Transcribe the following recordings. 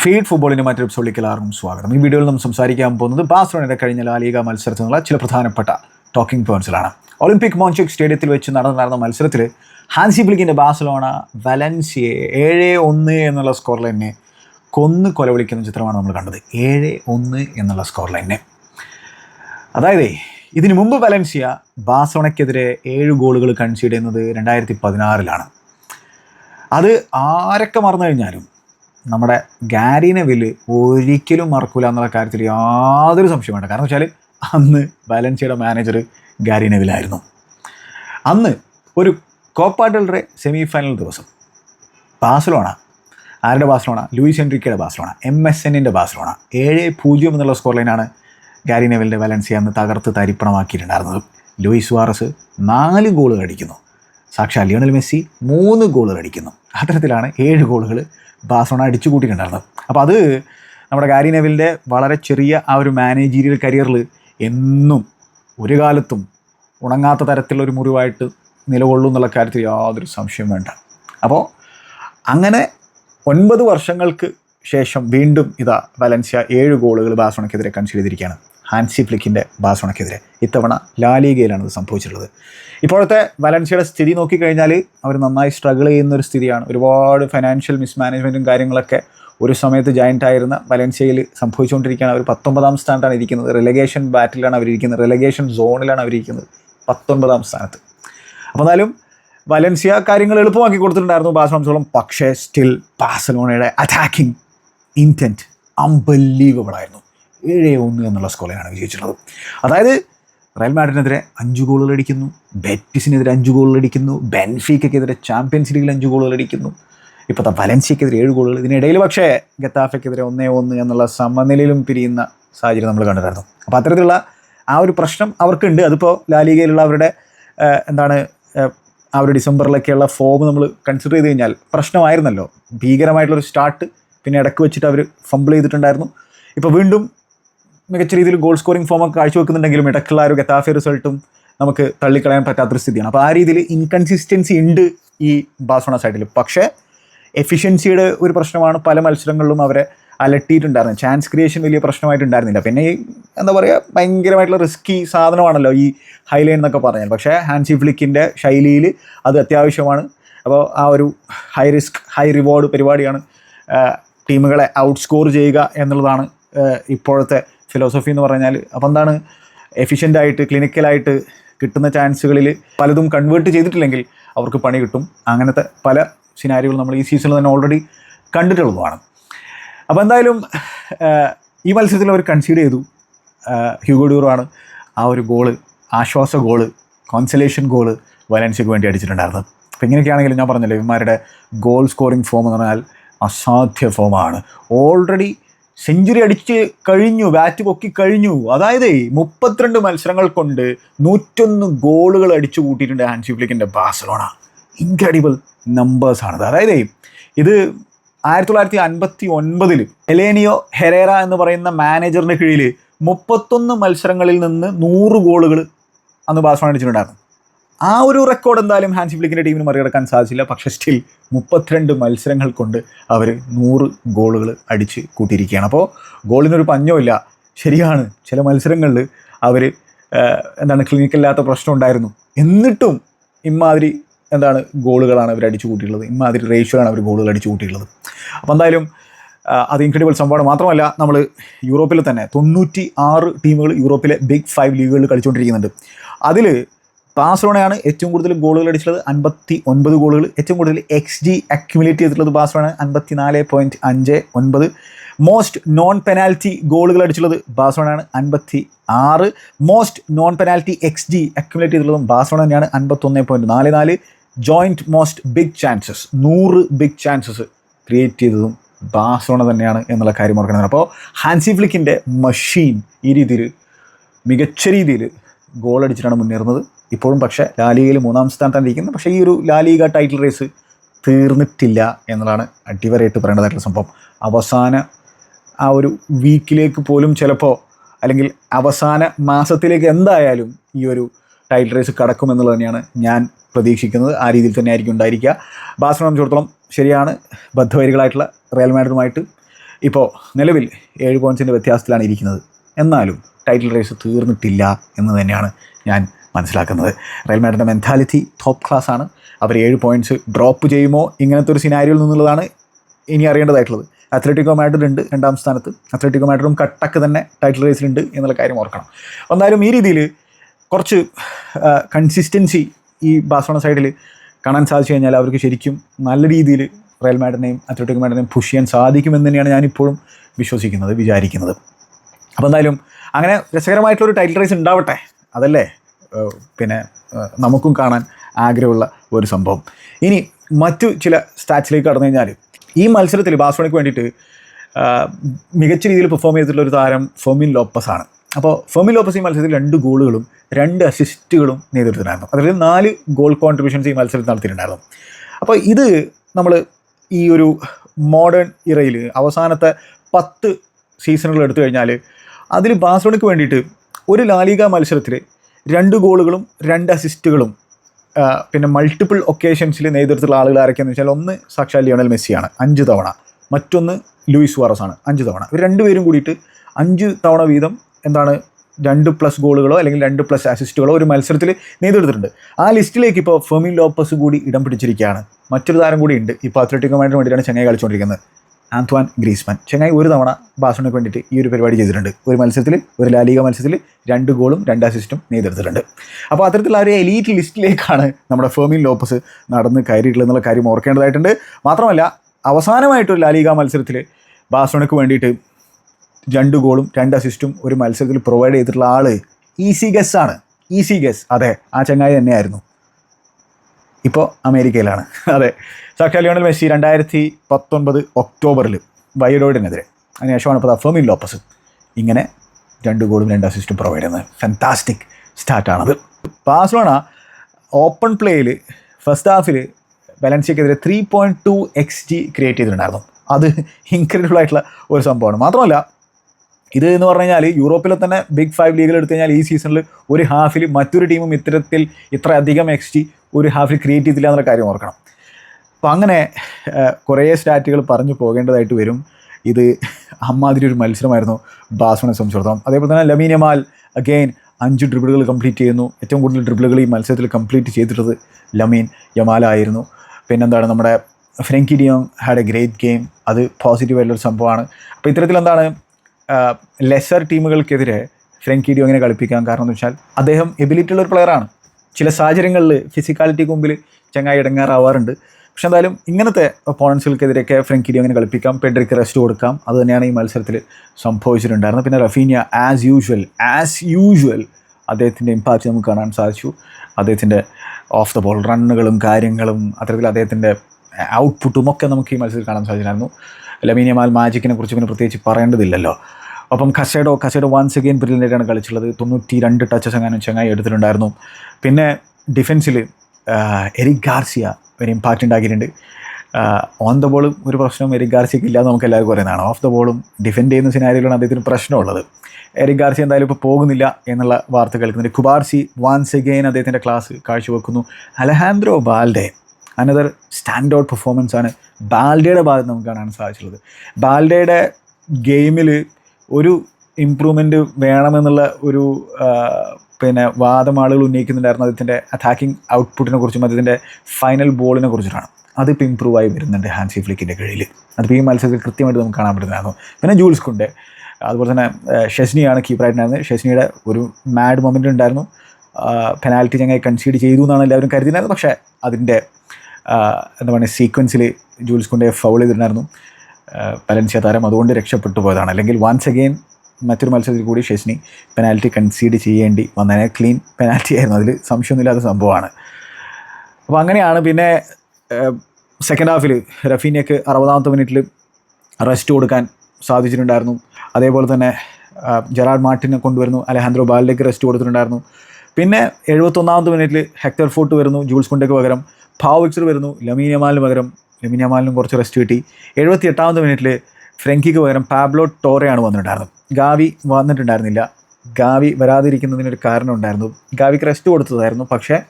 Feed ഫുട്ബോളിന്റെ മറ്റൊരു എപ്പിസോഡിലേക്ക് എല്ലാവർക്കും സ്വാഗതം. ഈ വീഡിയോയിൽ നമ്മൾ സംസാരിക്കാൻ പോകുന്നത് ബാഴ്സലോണയുടെ കഴിഞ്ഞ ലാലിക മത്സരത്തിൽ നിന്നുള്ള ചില പ്രധാനപ്പെട്ട ടോക്കിംഗ് പോയിന്റ്സിലാണ് ഒളിമ്പിക് മോൺചെക് സ്റ്റേഡിയത്തിൽ വെച്ച് നടന്ന നടന്ന മത്സരത്തിൽ ഹാൻസി ബ്ലിക്കിന്റെ ബാഴ്സലോണ വലൻസിയെ ഏഴ് ഒന്ന് എന്നുള്ള സ്കോർ ലൈനെ കൊന്ന് കൊലവിളിക്കുന്ന ചിത്രമാണ് നമ്മൾ കണ്ടത്. ഏഴ് ഒന്ന് എന്നുള്ള സ്കോർ ലൈനെ അതായത് ഇതിനു മുമ്പ് വലൻസിയ ബാസോണയ്ക്കെതിരെ ഏഴ് ഗോളുകൾ കൺസീഡ് ചെയ്യുന്നത് രണ്ടായിരത്തി പതിനാറിലാണ്. അത് ആരൊക്കെ മറന്നു കഴിഞ്ഞാലും നമ്മുടെ ഗാരിനെ വിൽ ഒരിക്കലും മറക്കൂല എന്നുള്ള കാര്യത്തിൽ യാതൊരു സംശയം വേണ്ട കാരണം വെച്ചാൽ അന്ന് വാലൻസിയുടെ മാനേജർ ഗാരി നെവിലായിരുന്നു. അന്ന് ഒരു കോപ്പ സെമി ഫൈനൽ ദിവസം. ബാഴ്സലോണ. ആരുടെ ബാഴ്സലോണ? ലൂയിസ് എൻട്രിക്കയുടെ ബാഴ്സലോണ. എം എസ് എന്നിന്റെ ബാഴ്സലോണ. ഏഴ് പൂജ്യം എന്നുള്ള സ്കോർ ലൈനാണ് ഗാരി നെവലിന്റെ വലൻസിയ അന്ന് തകർത്ത് തരിപ്പണമാക്കിയിട്ടുണ്ടായിരുന്നത്. ലൂയിസ് വാറസ് നാല് ഗോളുകൾ അടിക്കുന്നു. സാക്ഷാൽ ലിയോണൽ മെസ്സി മൂന്ന് ഗോളുകൾ അടിക്കുന്നു. അത്തരത്തിലാണ് ഏഴ് ഗോളുകൾ ബാഴ്സലോണ അടിച്ചു കൂട്ടിയിട്ടുണ്ടായിരുന്നത്. അപ്പോൾ അത് നമ്മുടെ ഗാരി നെവിലിന്റെ വളരെ ചെറിയ ആ ഒരു മാനേജീരിയൽ കരിയറിൽ എന്നും ഒരു കാലത്തും ഉണങ്ങാത്ത തരത്തിലുള്ള ഒരു മുറിവായിട്ട് നിലകൊള്ളും എന്നുള്ള കാര്യത്തിൽ യാതൊരു സംശയം വേണ്ട. അപ്പോൾ അങ്ങനെ ഒൻപത് വർഷങ്ങൾക്ക് ശേഷം വീണ്ടും ഇതാ വലൻസ്യ ഏഴ് ഗോളുകൾ ബാസോണയ്ക്കെതിരെ കൺസിഡർ ചെയ്തിരിക്കുകയാണ്. ഹാൻസി ഫ്ലിക്കിന്റെ ബാസോണയ്ക്കെതിരെ ഇത്തവണ ലാലീഗയിലാണ് ഇത് സംഭവിച്ചിട്ടുള്ളത്. ഇപ്പോഴത്തെ വലൻസിയുടെ സ്ഥിതി നോക്കിക്കഴിഞ്ഞാൽ അവർ നന്നായി സ്ട്രഗിൾ ചെയ്യുന്ന ഒരു സ്ഥിതിയാണ്. ഒരുപാട് ഫൈനാൻഷ്യൽ മിസ്മാനേജ്മെന്റും കാര്യങ്ങളൊക്കെ ഒരു സമയത്ത് ജയന്റ് ആയിരുന്ന വലൻസിയയിൽ സംഭവിച്ചുകൊണ്ടിരിക്കുകയാണ്. അവർ പത്തൊമ്പതാം സ്ഥാനത്താണ് ഇരിക്കുന്നത്. റിലഗേഷൻ ബാറ്റിലാണ് അവരിരിക്കുന്നത് റിലഗേഷൻ സോണിലാണ് അവരിരിക്കുന്നത് പത്തൊൻപതാം സ്ഥാനത്ത്. അപ്പോൾ എന്നാലും വലൻസിയ കാര്യങ്ങൾ എളുപ്പമാക്കി കൊടുത്തിട്ടുണ്ടായിരുന്നു ബാസോളം പക്ഷേ സ്റ്റിൽ ബാസലോണയുടെ അറ്റാക്കിംഗ് ഇന്റന്റ് അൺബലീവബിൾ ആയിരുന്നു. ഏഴ് ഒന്ന് എന്നുള്ള സ്കോറിലാണ് വിജയിച്ചിട്ടുള്ളത്. അതായത് റയൽ മാഡ്രിഡിനെതിരെ അഞ്ച് ഗോളുകൾ അടിക്കുന്നു. ബെറ്റിസിനെതിരെ അഞ്ച് ഗോളുകൾ അടിക്കുന്നു. ബെൻഫീക്കെതിരെ ചാമ്പ്യൻസ് ലീഗിൽ അഞ്ച് ഗോളുകൾ അടിക്കുന്നു. ഇപ്പോഴത്തെ വലൻസിയക്കെതിരെ ഏഴ് ഗോളുകൾ ഇതിനിടയിൽ പക്ഷേ ഗത്താഫയ്ക്കെതിരെ ഒന്നേ ഒന്ന് എന്നുള്ള സമനിലയിലും പിരിയുന്ന സാഹചര്യം നമ്മൾ കണ്ടിട്ടായിരുന്നു അപ്പോൾ അത്തരത്തിലുള്ള ആ ഒരു പ്രശ്നം അവർക്കുണ്ട്. അതിപ്പോൾ ലാലിഗയിലുള്ള അവരുടെ എന്താണ് ആ ഒരു ഡിസംബറിലൊക്കെയുള്ള ഫോം നമ്മൾ കൺസിഡർ ചെയ്ത് കഴിഞ്ഞാൽ പ്രശ്നമായിരുന്നല്ലോ. ഭീകരമായിട്ടുള്ളൊരു സ്റ്റാർട്ട് പിന്നെ ഇടയ്ക്ക് വെച്ചിട്ട് അവർ ഫംബിൾ ചെയ്തിട്ടുണ്ടായിരുന്നു. ഇപ്പോൾ വീണ്ടും മികച്ച രീതിയിൽ ഗോൾ സ്കോറിംഗ് ഫോമൊക്കെ കാഴ്ചവെക്കുന്നുണ്ടെങ്കിലും ഇടയ്ക്കുള്ള ഒരു ഗത്താഫെ റിസൾട്ടും നമുക്ക് തള്ളിക്കളയാൻ പറ്റാത്തൊരു സ്ഥിതിയാണ്. അപ്പോൾ ആ രീതിയിൽ ഇൻകൺസിസ്റ്റൻസി ഉണ്ട് ഈ ബാസോണ സൈഡിൽ പക്ഷേ എഫിഷ്യൻസിയുടെ ഒരു പ്രശ്നമാണ് പല മത്സരങ്ങളിലും അവരെ അലട്ടിയിട്ടുണ്ടായിരുന്നത്. ചാൻസ് ക്രിയേഷൻ വലിയ പ്രശ്നമായിട്ടുണ്ടായിരുന്നില്ല. പിന്നെ എന്താ പറയുക ഭയങ്കരമായിട്ടുള്ള റിസ്കി സാധനമാണല്ലോ ഈ ഹൈലൈൻ എന്നൊക്കെ പറഞ്ഞാൽ. പക്ഷേ ഹാൻസി ഫ്ലിക്കിന്റെ ശൈലിയിൽ അത് അത്യാവശ്യമാണ്. അപ്പോൾ ആ ഒരു ഹൈ റിസ്ക് ഹൈ റിവാർഡ് പരിപാടിയാണ് ടീമുകളെ ഔട്ട് സ്കോർ ചെയ്യുക എന്നുള്ളതാണ് ഇപ്പോഴത്തെ ഫിലോസഫി എന്ന് പറഞ്ഞാൽ അപ്പം എന്താണ് എഫിഷ്യന്റ് ആയിട്ട് ക്ലിനിക്കലായിട്ട് കിട്ടുന്ന ചാൻസുകളിൽ പലതും കൺവേർട്ട് ചെയ്തിട്ടില്ലെങ്കിൽ അവർക്ക് പണി കിട്ടും. അങ്ങനത്തെ പല സിനാരികൾ നമ്മൾ ഈ സീസണിൽ തന്നെ ഓൾറെഡി കണ്ടിട്ടുള്ളതുമാണ് അപ്പോൾ എന്തായാലും ഈ മത്സരത്തിൽ അവർ കൺസീഡ് ചെയ്തു. ഹ്യൂഗോ ഡ്യൂറോ ആണ് ആ ഒരു ഗോൾ ആശ്വാസ ഗോൾ കോൺസലേഷൻ ഗോൾ വലൻസിക്ക് വേണ്ടി അടിച്ചിട്ടുണ്ടായിരുന്നത്. അപ്പോൾ ഇങ്ങനെയൊക്കെയാണെങ്കിലും ഞാൻ പറഞ്ഞല്ലോ ഇവന്മാരുടെ ഗോൾ സ്കോറിംഗ് ഫോം എന്ന് പറഞ്ഞാൽ അസാധ്യ ഫോമാണ് ഓൾറെഡി സെഞ്ചുറി അടിച്ച് കഴിഞ്ഞു ബാറ്റ് പൊക്കി കഴിഞ്ഞു. അതായത് മുപ്പത്തിരണ്ട് മത്സരങ്ങൾ കൊണ്ട് നൂറ്റൊന്ന് ഗോളുകൾ അടിച്ചു കൂട്ടിയിട്ടുണ്ട് ഹാൻസി ഫ്ലിക്കിന്റെ ബാഴ്സലോണ. ഇൻക്രെഡിബിൾ നമ്പേഴ്സാണത് അതായത് ഇത് ആയിരത്തി തൊള്ളായിരത്തി അൻപത്തി ഒൻപതിൽ എലേനിയോ ഹെരേറ എന്ന് പറയുന്ന മാനേജറിന്റെ കീഴിൽ മുപ്പത്തൊന്ന് മത്സരങ്ങളിൽ നിന്ന് നൂറ് ഗോളുകൾ അന്ന് ബാഴ്സലോണ അടിച്ചിട്ടുണ്ടായിരുന്നു. ആ ഒരു റെക്കോർഡ് എന്തായാലും ഹാൻസി ഫ്ലിക്കിന്റെ ടീമിന് മറികടക്കാൻ സാധിച്ചില്ല. പക്ഷേ സ്റ്റിൽ മുപ്പത്തിരണ്ട് മത്സരങ്ങൾ കൊണ്ട് അവർ നൂറ് ഗോളുകൾ അടിച്ച് കൂട്ടിയിരിക്കുകയാണ്. അപ്പോൾ ഗോളിനൊരു പഞ്ഞമില്ല ശരിയാണ്. ചില മത്സരങ്ങളിൽ അവർ എന്താണ് ക്ലിനിക്കല്ലാത്ത പ്രശ്നം ഉണ്ടായിരുന്നു. എന്നിട്ടും ഇമാതിരി എന്താണ് ഗോളുകളാണ് അവർ അടിച്ചു കൂട്ടിയിട്ടുള്ളത്. ഇമാതിരി റേഷ്യോ ആണ് അവർ ഗോളുകൾ അടിച്ചു കൂട്ടിയിട്ടുള്ളത്. അപ്പോൾ എന്തായാലും അത് ഇൻക്രെഡിബിൾ സംഭവമാണ്. മാത്രമല്ല നമ്മൾ യൂറോപ്പിൽ തന്നെ തൊണ്ണൂറ്റി ആറ് ടീമുകൾ യൂറോപ്പിലെ ബിഗ് ഫൈവ് ലീഗുകളിൽ കളിച്ചുകൊണ്ടിരിക്കുന്നുണ്ട്. അതിൽ ബാഴ്സലോണയാണ് ഏറ്റവും കൂടുതൽ ഗോളുകൾ അടിച്ചിട്ടുള്ളത്. അൻപത്തി ഒൻപത് ഗോളുകൾ. ഏറ്റവും കൂടുതൽ എക്സ് ജി അക്യുമുലേറ്റ് ചെയ്തിട്ടുള്ളത് ബാഴ്സലോണ അൻപത്തി നാല് പോയിന്റ് അഞ്ച് ഒൻപത്. മോസ്റ്റ് നോൺ പെനാൽറ്റി ഗോളുകൾ അടിച്ചിട്ടുള്ളത് ബാഴ്സലോണയാണ് അൻപത്തി ആറ് most non penalty X G accumulate ചെയ്തിട്ടുള്ളതും Barcelona തന്നെയാണ്. അൻപത്തൊന്ന് പോയിന്റ് നാല് നാല്. ജോയിന്റ് മോസ്റ്റ് ബിഗ് ചാൻസസ് നൂറ് ബിഗ് ചാൻസസ് ക്രിയേറ്റ് ചെയ്തതും ബാഴ്സലോണ തന്നെയാണ് എന്നുള്ള കാര്യം ഓർക്കണം അപ്പോൾ ഹാൻസി ഫ്ലിക്കിന്റെ മഷീൻ ഈ രീതിയിൽ മികച്ച രീതിയിൽ ഗോൾ അടിച്ചിട്ടാണ് മുന്നേറുന്നത്. ഇപ്പോഴും പക്ഷേ ലാലിഗയിൽ മൂന്നാം സ്ഥാനത്താണ് ഇരിക്കുന്നത്. പക്ഷേ ഈ ഒരു ലാലിഗ ടൈറ്റിൽ റേസ് തീർന്നിട്ടില്ല എന്നതാണ് അടിവരായിട്ട് പറയേണ്ടതായിട്ടുള്ള സംഭവം. അവസാന ആ ഒരു വീക്കിലേക്ക് പോലും ചിലപ്പോൾ അല്ലെങ്കിൽ അവസാന മാസത്തിലേക്ക് എന്തായാലും ഈ ഒരു ടൈറ്റിൽ റേസ് കടക്കുമെന്നുള്ളത് തന്നെയാണ് ഞാൻ പ്രതീക്ഷിക്കുന്നത്. ആ രീതിയിൽ തന്നെ ആയിരിക്കും ഉണ്ടായിരിക്കുക. ബാഴ്സലോണ സംബന്ധിച്ചിടത്തോളം ശരിയാണ്. ബദ്ധവരികളായിട്ടുള്ള റയൽ മാഡ്രിഡുമായിട്ട് ഇപ്പോൾ നിലവിൽ ഏഴ് പോയിൻസിന്റെ വ്യത്യാസത്തിലാണ് ഇരിക്കുന്നത്. എന്നാലും ടൈറ്റിൽ റേസ് തീർന്നിട്ടില്ല എന്ന് തന്നെയാണ് ഞാൻ മനസ്സിലാക്കുന്നത്. റയൽ മാഡ്രിഡിന്റെ മെന്റാലിറ്റി ടോപ്പ് ക്ലാസ് ആണ്. അവർ ഏഴ് പോയിന്റ്സ് ഡ്രോപ്പ് ചെയ്യുമോ? ഇങ്ങനത്തെ ഒരു സിനാരിയോയിൽ നിന്നുള്ളതാണ് ഇനി അറിയേണ്ടതായിട്ടുള്ളത്. അത്ലറ്റിക്കോ മാഡ്രിഡ് ഉണ്ട് രണ്ടാം സ്ഥാനത്ത്. അത്ലറ്റിക്കോ മാഡ്രിഡും കട്ടക്ക് തന്നെ ടൈറ്റിൽ റേസിലുണ്ട് എന്നുള്ള കാര്യം ഓർക്കണം. എന്നാലും ഈ രീതിയിൽ കുറച്ച് കൺസിസ്റ്റൻസി ഈ ബാസോണ സൈഡിൽ കാണാൻ സാധിച്ചു കഴിഞ്ഞാൽ അവർക്ക് ശരിക്കും നല്ല രീതിയിൽ റയൽ മാഡിനെയും അത്ലറ്റിക് മാഡിനെയും പുഷ് ചെയ്യാൻ സാധിക്കുമെന്ന് തന്നെയാണ് ഞാനിപ്പോഴും വിശ്വസിക്കുന്നത് വിചാരിക്കുന്നത്. അപ്പോൾ എന്തായാലും അങ്ങനെ രസകരമായിട്ടുള്ളൊരു ടൈറ്റിൽ റേസ് ഉണ്ടാവട്ടെ. അതല്ലേ? പിന്നെ നമുക്കും കാണാൻ ആഗ്രഹമുള്ള ഒരു സംഭവം. ഇനി മറ്റു ചില സ്റ്റാറ്റ്സിലേക്ക് കടന്നു കഴിഞ്ഞാൽ ഈ മത്സരത്തിൽ ബാസ്വണിക്ക് വേണ്ടിയിട്ട് മികച്ച രീതിയിൽ പെർഫോം ചെയ്തിട്ടുള്ള ഒരു താരം ഫെമിൻ ലോപ്പസ് ആണ്. അപ്പോൾ ഫെമിൻ ലോപ്പസ് ഈ മത്സരത്തിൽ രണ്ട് ഗോളുകളും രണ്ട് അസിസ്റ്റുകളും നേതൃത്വത്തിനായിരുന്നു അതായത് നാല് ഗോൾ കോൺട്രിബ്യൂഷൻസ് ഈ മത്സരത്തിൽ നടത്തിയിട്ടുണ്ടായിരുന്നു. അപ്പോൾ ഇത് നമ്മൾ ഈ ഒരു മോഡേൺ ഇറയിൽ അവസാനത്തെ പത്ത് സീസണുകൾ എടുത്തു കഴിഞ്ഞാൽ അതിൽ ബാഴ്സലോണയ്ക്ക് വേണ്ടിയിട്ട് ഒരു ലാലിക മത്സരത്തിൽ രണ്ട് ഗോളുകളും രണ്ട് അസിസ്റ്റുകളും പിന്നെ മൾട്ടിപ്പിൾ ഒക്കേഷൻസിൽ നേതൃത്വത്തിലുള്ള ആളുകൾ ആരൊക്കെയാണെന്ന് വെച്ചാൽ ഒന്ന് സാക്ഷാൽ ലിയോണൽ മെസ്സിയാണ് അഞ്ച് തവണ. മറ്റൊന്ന് ലൂയിസ് സുവാറസ് ആണ് അഞ്ച് തവണ. ഇവർ രണ്ടുപേരും കൂടിയിട്ട് അഞ്ച് തവണ വീതം എന്താണ് രണ്ട് പ്ലസ് ഗോളുകളോ അല്ലെങ്കിൽ രണ്ട് പ്ലസ് അസിസ്റ്റുകളോ ഒരു മത്സരത്തിൽ നേടിയെടുത്തിട്ടുണ്ട് ആ ലിസ്റ്റിലേക്ക് ഇപ്പോൾ ഫെമിൻ ലോപ്പസ് കൂടി ഇടം പിടിച്ചിരിക്കുകയാണ്. മറ്റൊരു താരം കൂടി ഉണ്ട്. ഇപ്പോൾ അത്ലറ്റിക് മാഡിന് വേണ്ടിയിട്ടാണ് ചെങ്ങായി കളിച്ചുകൊണ്ടിരിക്കുന്നത്. Antoine Griezmann. ചെങ്ങായി ഒരു തവണ ബാസോണിക്ക് വേണ്ടിയിട്ട് ഈ ഒരു പരിപാടി ചെയ്തിട്ടുണ്ട്. ഒരു മത്സരത്തിൽ ഒരു ലാലിക മത്സരത്തിൽ രണ്ട് ഗോളും രണ്ട് അസിസ്റ്റും നേടിയെടുത്തിട്ടുണ്ട്. അപ്പോൾ അത്തരത്തിലുള്ള ഒരു എലീറ്റ് ലിസ്റ്റിലേക്കാണ് നമ്മുടെ ഫെർമിൻ ലോപ്പസ് നടന്ന് കയറിയിട്ടുള്ളത് എന്നുള്ള കാര്യം ഓർക്കേണ്ടതായിട്ടുണ്ട്. മാത്രമല്ല അവസാനമായിട്ടൊരു ലാലിക മത്സരത്തിൽ ബാസോണിക്ക് വേണ്ടിയിട്ട് രണ്ട് ഗോളും രണ്ട് അസിസ്റ്റും ഒരു മത്സരത്തിൽ പ്രൊവൈഡ് ചെയ്തിട്ടുള്ള ആൾ ഈസി ഗസ് ആണ്. Easy guess. അതെ ആ ചങ്ങായി തന്നെയായിരുന്നു. ഇപ്പോൾ അമേരിക്കയിലാണ്. അതെ. സാക്ഷാൽ ലിയോണൽ മെസ്സി രണ്ടായിരത്തി പത്തൊൻപത് ഒക്ടോബറിൽ വയലോഡിനെതിരെ അതിനുശേഷമാണ് ഇപ്പോൾ ഫെമിൻ ലോപ്പസ് ഇങ്ങനെ രണ്ട് ഗോളും രണ്ട് അസിസ്റ്റും പ്രൊവൈഡ് ചെയ്യുന്നത്. ഫാന്റാസ്റ്റിക് സ്റ്റാർട്ടാണത് ബാഴ്സലോണ ഓപ്പൺ പ്ലേയിൽ ഫസ്റ്റ് ഹാഫിൽ ബലൻസിയക്കെതിരെ three point two X G create ചെയ്തിട്ടുണ്ടായിരുന്നു. അത് ഇൻക്രെഡിബിൾ ആയിട്ടുള്ള ഒരു സംഭവമാണ്. മാത്രമല്ല ഇത് എന്ന് പറഞ്ഞു കഴിഞ്ഞാൽ യൂറോപ്പിലെ തന്നെ ബിഗ് ഫൈവ് ലീഗിൽ എടുത്തു കഴിഞ്ഞാൽ ഈ സീസണിൽ ഒരു ഹാഫിൽ മറ്റൊരു ടീമും ഇത്തരത്തിൽ ഇത്രയധികം എക്സ് ജി ഒരു ഹാഫിൽ ക്രിയേറ്റ് ചെയ്തില്ല എന്നുള്ള കാര്യം ഓർക്കണം. അപ്പോൾ അങ്ങനെ കുറേ സ്റ്റാറ്റുകൾ പറഞ്ഞു പോകേണ്ടതായിട്ട് വരും. ഇത് അമ്മാതിരി ഒരു മത്സരമായിരുന്നു ബാസ്മണെ സംബന്ധിച്ചിടത്തോളം. അതേപോലെ തന്നെ ലമീനമാൽ അഗെയിൻ അഞ്ച് ഡ്രിബിളുകൾ കംപ്ലീറ്റ് ചെയ്യുന്നു. ഏറ്റവും കൂടുതൽ ഡ്രിബിളുകൾ ഈ മത്സരത്തിൽ കംപ്ലീറ്റ് ചെയ്തിട്ടത് ലമീൻ യമാലായിരുന്നു പിന്നെന്താണ് നമ്മുടെ Frenkie de Jong had a great game അത് പോസിറ്റീവ് ആയിട്ടുള്ളൊരു സംഭവമാണ്. അപ്പോൾ ഇത്തരത്തിൽ എന്താണ് ലെസർ ടീമുകൾക്കെതിരെ ഫ്രെങ്കി ഡിയോങ്ങിനെ കളിപ്പിക്കാൻ കാരണം എന്ന് വെച്ചാൽ അദ്ദേഹം എബിലിറ്റി ഉള്ള ഒരു പ്ലെയറാണ് ചില സാഹചര്യങ്ങളിൽ ഫിസിക്കാലിറ്റിക്ക് മുമ്പിൽ ചങ്ങായി ഇടങ്ങാറാവാറുണ്ട്. പക്ഷെ എന്തായാലും ഇങ്ങനത്തെ ഒപ്പോണൻസുകൾക്കെതിരെയൊക്കെ ഫ്രെങ്കി ഡിയോങ്ങിനെ കളിപ്പിക്കാം പെഡ്രിക്ക് റെസ്റ്റ് കൊടുക്കാം. അത് തന്നെയാണ് ഈ മത്സരത്തിൽ സംഭവിച്ചിട്ടുണ്ടായിരുന്നത്. പിന്നെ Raphinha as usual as usual അദ്ദേഹത്തിന്റെ ഇമ്പാക്റ്റ് നമുക്ക് കാണാൻ സാധിച്ചു. അദ്ദേഹത്തിന്റെ ഓഫ് ദ ബോൾ റണ്ണുകളും കാര്യങ്ങളും അത്തരത്തിൽ അദ്ദേഹത്തിന്റെ ഔട്ട്പുട്ടും ഒക്കെ നമുക്ക് ഈ മത്സരത്തിൽ കാണാൻ സാധിച്ചിട്ടുണ്ടായിരുന്നു ലമീനിയമാൽ മാജിക്കിനെ കുറിച്ച് പിന്നെ പ്രത്യേകിച്ച് പറയേണ്ടതില്ലല്ലോ. അപ്പം കസേഡോ കസേഡോ വൺസ് അഗെയിൻ ബ്രില്യന്റാണ് കളിച്ചുള്ളത് തൊണ്ണൂറ്റി രണ്ട് ടച്ചസ് എങ്ങാനും ചങ്ങായി എടുത്തിട്ടുണ്ടായിരുന്നു. പിന്നെ ഡിഫൻസിൽ എരിക് ഗാർസിയ ഒരു ഇമ്പാക്റ്റ് ഉണ്ടാക്കിയിട്ടുണ്ട്. ഓൺ ദ ബോളും ഒരു പ്രശ്നവും എരിക് ഗാർസിയക്ക് ഇല്ലാതെ നമുക്ക് എല്ലാവർക്കും പറയുന്നതാണ് ഓഫ് ദ ബോളും ഡിഫെൻഡ് ചെയ്യുന്ന സിനാരിയിലാണ് അദ്ദേഹത്തിന് പ്രശ്നമുള്ളത്. എരിക് ഗാർസി എന്തായാലും ഇപ്പോൾ പോകുന്നില്ല എന്നുള്ള വാർത്ത കേൾക്കുന്നുണ്ട്. കുബാർസി വാൻസ് അഗെയിൻ അദ്ദേഹത്തിന്റെ ക്ലാസ് കാഴ്ചവെക്കുന്നു. Alejandro Balde another stand out performance ആണ്. ബാൽഡയുടെ ഭാഗത്ത് നമുക്ക് കാണാൻ സാധിച്ചുള്ളത് ബാൽഡയുടെ ഗെയിമിൽ ഒരു ഇമ്പ്രൂവ്മെന്റ് വേണമെന്നുള്ള ഒരു പിന്നെ വാദം ആളുകൾ ഉന്നയിക്കുന്നുണ്ടായിരുന്നു അദ്ദേഹത്തിന്റെ അറ്റാക്കിംഗ് ഔട്ട്പുട്ടിനെ കുറിച്ചും അദ്ദേഹത്തിന്റെ ഫൈനൽ ബോളിനെ കുറിച്ചിട്ടാണ്. അതിപ്പോൾ ഇമ്പ്രൂവ് ആയി വരുന്നുണ്ട് ഹാൻസി ഫ്ലിക്കിന്റെ കീഴിൽ അതിപ്പോൾ ഈ മത്സരത്തിൽ കൃത്യമായിട്ട് നമുക്ക് കാണാൻ പറ്റുന്നതായിരുന്നു പിന്നെ ജൂൾസ് കുണ്ടെ. അതുപോലെ തന്നെ ഷെസ്നിയാണ് കീപ്പറായിട്ടുണ്ടായിരുന്നത്. ഷെസ്നിയുടെ ഒരു മാഡ് മൊമെന്റ് ഉണ്ടായിരുന്നു. പെനാൽറ്റി ചങ്ങായി കൺസീഡ് ചെയ്തു എന്നാണ് എല്ലാവരും കരുതിയിരുന്നത്. പക്ഷേ അതിന്റെ എന്താ പറയുക സീക്വൻസിൽ ജൂൾസ് കുണ്ടെ ഫൗൾ ചെയ്തിട്ടുണ്ടായിരുന്നു. പലൻസിയ താരം അതുകൊണ്ട് രക്ഷപ്പെട്ടു പോയതാണ്. അല്ലെങ്കിൽ വൺസ് അഗെയിൻ മറ്റൊരു മത്സരത്തിൽ കൂടി ഷെസ്നി പെനാൽറ്റി കൺസീഡ് ചെയ്യേണ്ടി വന്നതിനെ ക്ലീൻ പെനാൽറ്റി ആയിരുന്നു. അതിൽ സംശയമൊന്നുമില്ലാത്ത സംഭവമാണ്. അപ്പോൾ അങ്ങനെയാണ് പിന്നെ സെക്കൻഡ് ഹാഫിൽ റഫീനയ്ക്ക് അറുപതാമത്തെ മിനിറ്റിൽ റെസ്റ്റ് കൊടുക്കാൻ സാധിച്ചിട്ടുണ്ടായിരുന്നു. അതേപോലെ തന്നെ ജെറാഡ് മാർട്ടിനെ കൊണ്ടുവരുന്നു. അലഹാന്ദ്രോ ബാലിലേക്ക് റെസ്റ്റ് കൊടുത്തിട്ടുണ്ടായിരുന്നു. പിന്നെ എഴുപത്തൊന്നാമത്തെ മിനിറ്റിൽ ഹെക്ടർ ഫോർട്ട് വരുന്നു. ജൂൾസ് കുണ്ടയ്ക്ക് പകരം ഭാവ് വിക്സർ വരുന്നു. ലമീനമാലിന് പകരം ലമീനമാലിനും കുറച്ച് റെസ്റ്റ് കിട്ടി. എഴുപത്തി എട്ടാമത്തെ മിനിറ്റിൽ ഫ്രെങ്കിക്ക് പകരം പാബ്ലോ ടോറയാണ് വന്നിട്ടുണ്ടായിരുന്നത്. ഗാവി വന്നിട്ടുണ്ടായിരുന്നില്ല. ഗാവി വരാതിരിക്കുന്നതിനൊരു കാരണം ഉണ്ടായിരുന്നു. ഗാവിക്ക് റെസ്റ്റ് കൊടുത്തതായിരുന്നു. പക്ഷേ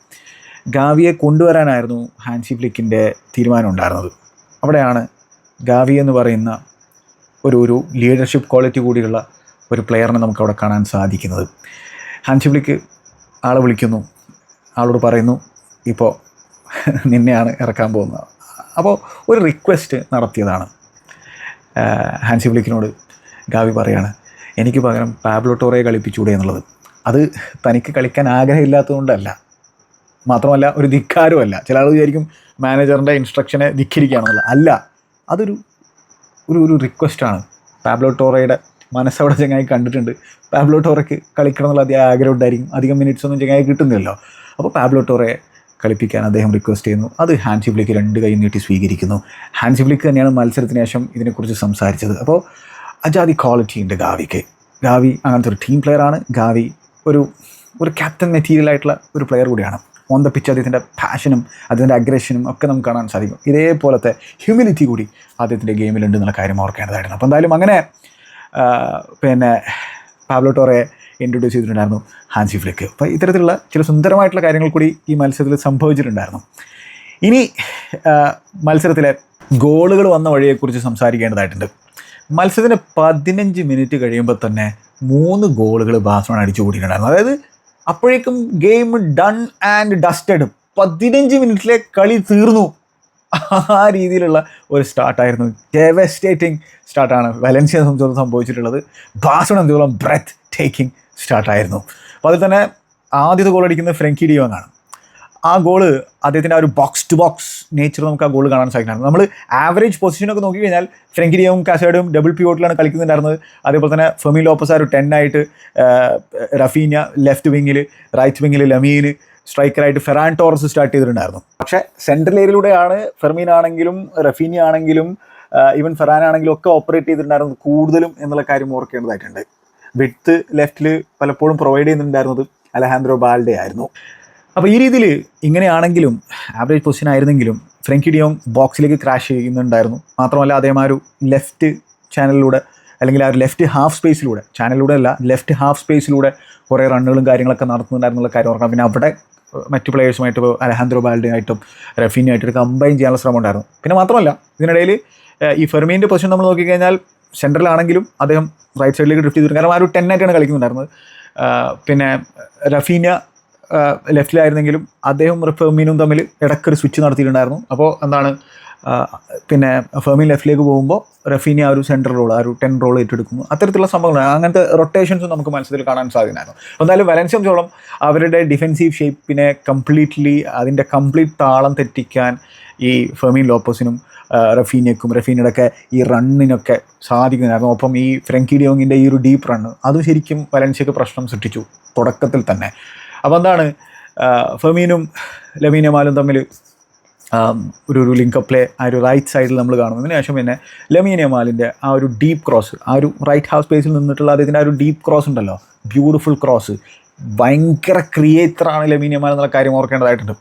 ഗാവിയെ കൊണ്ടുവരാനായിരുന്നു ഹാൻസി ഫ്ലിക്കിന്റെ തീരുമാനം ഉണ്ടായിരുന്നത്. അവിടെയാണ് ഗാവി എന്ന് പറയുന്ന ഒരു ഒരു ലീഡർഷിപ്പ് ക്വാളിറ്റി കൂടിയുള്ള ഒരു പ്ലെയറിനെ നമുക്ക് അവിടെ കാണാൻ സാധിക്കുന്നത്. ഹാൻഷിബ്ലിക്ക് ആളെ വിളിക്കുന്നു. ആളോട് പറയുന്നു ഇപ്പോൾ നിന്നെയാണ് ഇറക്കാൻ പോകുന്നത്. അപ്പോൾ ഒരു റിക്വസ്റ്റ് നടത്തിയതാണ്. ഹാൻസി ഫ്ലിക്കിനോട് ഗാവി പറയാണ് എനിക്ക് പകരം പാബ്ലോ ടോറയെ കളിപ്പിച്ചൂടെ എന്നുള്ളത്. അത് തനിക്ക് കളിക്കാൻ ആഗ്രഹമില്ലാത്തതുകൊണ്ടല്ല. മാത്രമല്ല ഒരു ധിക്കാരമല്ല ചില ആൾ വിചാരിക്കും മാനേജറിന്റെ ഇൻസ്ട്രക്ഷനെ ധിക്കരിക്കുകയാണെന്നുള്ളത്. അല്ല അതൊരു ഒരു ഒരു റിക്വസ്റ്റാണ് പാബ്ലോ ടോറയുടെ മനസ്സവിടെ ചങ്ങായി കണ്ടിട്ടുണ്ട്. പാബ്ലോ ടോറയ്ക്ക് കളിക്കണം എന്നുള്ള അധികം ആഗ്രഹം ഉണ്ടായിരിക്കും. അധികം മിനിറ്റ്സ് ഒന്നും ചങ്ങായി കിട്ടുന്നില്ലല്ലോ. അപ്പോൾ പാബ്ലോ ടോറയെ കളിപ്പിക്കാൻ അദ്ദേഹം റിക്വസ്റ്റ് ചെയ്യുന്നു. അത് ഹാൻസി ഫ്ലിക്ക് രണ്ട് കൈ നീട്ടി സ്വീകരിക്കുന്നു. ഹാൻസി ഫ്ലിക്ക് തന്നെയാണ് മത്സരത്തിന് ശേഷം ഇതിനെക്കുറിച്ച് സംസാരിച്ചത്. അപ്പോൾ അജാതി ക്വാളിറ്റി ഉണ്ട് ഗാവിക്ക്. ഗാവി അങ്ങനത്തെ ഒരു ടീം പ്ലെയറാണ് ഗാവി ഒരു ഒരു ക്യാപ്റ്റൻ മെറ്റീരിയൽ ആയിട്ടുള്ള ഒരു പ്ലെയർ കൂടിയാണ്. ഓൺ ദ പിച്ച് അദ്ദേഹത്തിന്റെ പാഷനും അദ്ദേഹത്തിന്റെ അഗ്രഷനും ഒക്കെ നമുക്ക് കാണാൻ സാധിക്കും. ഇതേപോലത്തെ ഹ്യൂമിലിറ്റി കൂടി അദ്ദേഹത്തിന്റെ ഗെയിമിലുണ്ട് എന്നുള്ള കാര്യം ഓർക്കേണ്ടതായിരുന്നു. അപ്പോൾ എന്തായാലും അങ്ങനെ പിന്നെ പാബ്ലോ ടോറെ ഇൻട്രൊഡ്യൂസ് ചെയ്തിട്ടുണ്ടായിരുന്നു ഹാൻസി ഫ്ലിക്ക്. അപ്പോൾ ഇത്തരത്തിലുള്ള ചില സുന്ദരമായിട്ടുള്ള കാര്യങ്ങൾ കൂടി ഈ മത്സരത്തിൽ സംഭവിച്ചിട്ടുണ്ടായിരുന്നു. ഇനി മത്സരത്തിലെ ഗോളുകൾ വന്ന വഴിയെക്കുറിച്ച് സംസാരിക്കേണ്ടതായിട്ടുണ്ട്. മത്സരത്തിന് പതിനഞ്ച് മിനിറ്റ് കഴിയുമ്പോൾ തന്നെ മൂന്ന് ഗോളുകൾ ബാഴ്സലോണ അടിച്ചു കൂടിയിട്ടുണ്ടായിരുന്നു അതായത് അപ്പോഴേക്കും ഗെയിം ഡൺ ആൻഡ് ഡസ്റ്റഡ് പതിനഞ്ച് മിനിറ്റിലെ കളി തീർന്നു. ആ രീതിയിലുള്ള ഒരു സ്റ്റാർട്ടായിരുന്നു ഡെവസ്റ്റേറ്റിംഗ് സ്റ്റാർട്ടാണ് വലൻസിയെ സംബന്ധിച്ചിടത്തോളം സംഭവിച്ചിട്ടുള്ളത്. ബാസ്മൺ എന്തോളം ബ്രെത്ത് ടേക്കിംഗ് സ്റ്റാർട്ടായിരുന്നു. അപ്പോൾ അതിൽ തന്നെ ആദ്യത്തെ ഗോൾ അടിക്കുന്നത് ഫ്രങ്കി ഡിയോങ് ആണ് ആ ഗോൾ അദ്ദേഹത്തിന്റെ ആ ഒരു ബോക്സ് ടു ബോക്സ് നേച്ചർ നമുക്ക് ആ ഗോൾ കാണാൻ സാധിക്കുന്നത് നമ്മൾ ആവറേജ് പൊസിഷനൊക്കെ നോക്കി കഴിഞ്ഞാൽ ഡിയോങ് കാസേഡും ഡബിൾ പിയോട്ടിലാണ് കളിക്കുന്നുണ്ടായിരുന്നത്. അതേപോലെ തന്നെ ഫെമി ലോപ്പസ് ആ ഒരു ടെൻ ആയിട്ട് റഫീന ലെഫ്റ്റ് വിങ്ങിൽ റൈറ്റ് വിങ്ങിൽ ലമീൻ സ്ട്രൈക്കറായിട്ട് ഫെറാൻ ടോറസ് സ്റ്റാർട്ട് ചെയ്തിട്ടുണ്ടായിരുന്നു. പക്ഷേ സെൻട്രൽ ഏരിയയിലൂടെയാണ് ഫെർമീൻ ആണെങ്കിലും റഫീനി ആണെങ്കിലും ഈവൻ ഫെറാൻ ആണെങ്കിലും ഒക്കെ ഓപ്പറേറ്റ് ചെയ്തിട്ടുണ്ടായിരുന്നത് കൂടുതലും എന്നുള്ള കാര്യം ഓർക്കേണ്ടതായിട്ടുണ്ട്. വിഡ്ത്ത് ലെഫ്റ്റിൽ പലപ്പോഴും പ്രൊവൈഡ് ചെയ്യുന്നുണ്ടായിരുന്നത് അലഹാൻഡ്രോ ബാൽഡെ ആയിരുന്നു. അപ്പോൾ ഈ രീതിയിൽ ഇങ്ങനെയാണെങ്കിലും ആവറേജ് പൊസിഷൻ ആയിരുന്നെങ്കിലും ഫ്രങ്കി ഡിയോങ് ബോക്സിലേക്ക് ക്രാഷ് ചെയ്യുന്നുണ്ടായിരുന്നു. മാത്രമല്ല അദ്ദേഹം ആ ഒരു ലെഫ്റ്റ് ചാനലിലൂടെ അല്ലെങ്കിൽ ആ ഒരു ലെഫ്റ്റ് ഹാഫ് സ്പേസിലൂടെ ചാനലിലൂടെ അല്ല ലെഫ്റ്റ് ഹാഫ് സ്പേസിലൂടെ കുറേ റണ്ണുകളും കാര്യങ്ങളൊക്കെ നടത്തുന്നുണ്ടായിരുന്നുള്ള കാര്യം ഓർക്കണം. പിന്നെ അവിടെ മറ്റു പ്ലേയേഴ്സുമായിട്ട് ഇപ്പോൾ അലഹാൻഡ്രോ ബാൽഡിനായിട്ടും ആയിട്ടും റഫീനി ആയിട്ടും കമ്പൈൻ ചെയ്യാനുള്ള ശ്രമം ഉണ്ടായിരുന്നു. പിന്നെ മാത്രമല്ല ഇതിനിടയിൽ ഈ ഫെർമീന്റെ പൊസിഷൻ നമ്മൾ നോക്കിക്കഴിഞ്ഞാൽ സെൻട്രലാണെങ്കിലും അദ്ദേഹം റൈറ്റ് സൈഡിലേക്ക് ഡ്രിഫ്റ്റ് ചെയ്തിട്ടുണ്ട് കാരണം ആ ഒരു ടെന്നായിട്ടാണ് കളിക്കുന്നുണ്ടായിരുന്നത്. പിന്നെ റഫീന ലെഫ്റ്റിലായിരുന്നെങ്കിലും അദ്ദേഹം ഫെർമീനും തമ്മിൽ ഇടയ്ക്കൊരു സ്വിച്ച് നടത്തിയിട്ടുണ്ടായിരുന്നു. അപ്പോൾ എന്താണ് പിന്നെ ഫെർമീൻ ലെഫ്റ്റിലേക്ക് പോകുമ്പോൾ റഫീനി ആ ഒരു സെൻട്രൽ റോൾ ആ ഒരു ടെൻ റോൾ ഏറ്റെടുക്കുന്നു. അത്തരത്തിലുള്ള സംഭവങ്ങൾ അങ്ങനത്തെ റൊട്ടേഷൻസും നമുക്ക് മത്സരത്തിൽ കാണാൻ സാധ്യതയായിരുന്നു അപ്പോൾ എന്തായാലും വലൻസിയം ചോളം അവരുടെ ഡിഫെൻസീവ് ഷേപ്പിനെ കംപ്ലീറ്റ്ലി അതിന്റെ കംപ്ലീറ്റ് താളം തെറ്റിക്കാൻ ഈ ഫെർമീൻ ലോപ്പസിനും റഫീനയ്ക്കും റഫീനയുടെ ഒക്കെ ഈ റണ്ണിനൊക്കെ സാധിക്കുന്നതായിരുന്നു ഒപ്പം ഈ ഫ്രങ്കി ഡിയോങ്ങിന്റെ ഈ ഒരു ഡീപ്പ് റണ്ണ് അതും ശരിക്കും വലൻസിയക്ക് പ്രശ്നം സൃഷ്ടിച്ചു. തുടക്കത്തിൽ തന്നെ. അപ്പോൾ എന്താണ്? ഫെമീനും ലമീനമാലും തമ്മിൽ ഒരു ഒരു ലിങ്ക് പ്ലേ ആ ഒരു റൈറ്റ് സൈഡിൽ നമ്മൾ കാണുന്നു ശേഷം പിന്നെ ലമീനമാലിന്റെ ആ ഒരു ഡീപ്പ് ക്രോസ് ആ ഒരു റൈറ്റ് ഹാഫ് സ്പേസിൽ നിന്നിട്ടുള്ള അദ്ദേഹത്തിന്റെ ആ ഒരു ഡീപ്പ് ക്രോസ് ഉണ്ടല്ലോ. ബ്യൂട്ടിഫുൾ ക്രോസ് ഭയങ്കര ക്രിയേറ്ററാണ് മാൽ എന്നുള്ള കാര്യം ഓർക്കേണ്ടതായിട്ടുണ്ട്.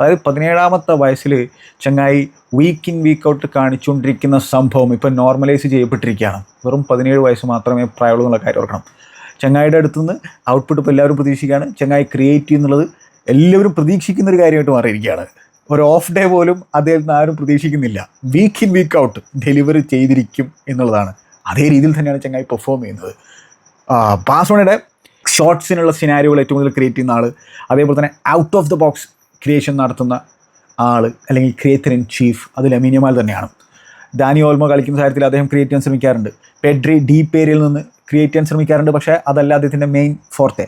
അതായത് പതിനേഴാമത്തെ വയസ്സിൽ ചങ്ങായി വീക്ക് ഇൻ വീക്ക് ഔട്ട് കാണിച്ചുകൊണ്ടിരിക്കുന്ന സംഭവം ഇപ്പം നോർമലൈസ് ചെയ്യപ്പെട്ടിരിക്കുകയാണ്. വെറും പതിനേഴ് വയസ്സ് മാത്രമേ പ്രായമുള്ളൂ എന്നുള്ള കാര്യം ഓർക്കണം. ചങ്ങായിയുടെ അടുത്തുനിന്ന് ഔട്ട്പുട്ട് ഇപ്പോൾ എല്ലാവരും പ്രതീക്ഷിക്കുകയാണ്. ചങ്ങായി ക്രിയേറ്റ് ചെയ്യുന്നുള്ളത് എല്ലാവരും പ്രതീക്ഷിക്കുന്ന ഒരു കാര്യമായിട്ട് മാറിയിരിക്കുകയാണ്. ഒരു ഓഫ് ഡേ പോലും അദ്ദേഹത്തിൽ നിന്ന് ആരും പ്രതീക്ഷിക്കുന്നില്ല. Week in week out delivery ചെയ്തിരിക്കും എന്നുള്ളതാണ്. അതേ രീതിയിൽ തന്നെയാണ് ചങ്ങായി പെർഫോം ചെയ്യുന്നത്. ബാസോണയുടെ ഷോർട്സിനുള്ള സിനാരിയോകൾ ഏറ്റവും കൂടുതൽ ക്രിയേറ്റ് ചെയ്യുന്ന ആൾ അതേപോലെ തന്നെ out of the box creation നടത്തുന്ന ആൾ അല്ലെങ്കിൽ ക്രിയേറ്റർ ഇൻ ചീഫ് അത് ലമീനിയമാൽ തന്നെയാണ്. ഡാനി ഓൾമോ കളിക്കുന്ന കാര്യത്തിൽ അദ്ദേഹം ക്രിയേറ്റ് ചെയ്യാൻ ശ്രമിക്കാറുണ്ട്. പെഡ്രി ഡീപ്പ് ഏരിയയിൽ നിന്ന് ക്രിയേറ്റ് ചെയ്യാൻ ശ്രമിക്കാറുണ്ട് പക്ഷേ അതല്ല അദ്ദേഹത്തിന്റെ മെയിൻ ഫോർത്തെ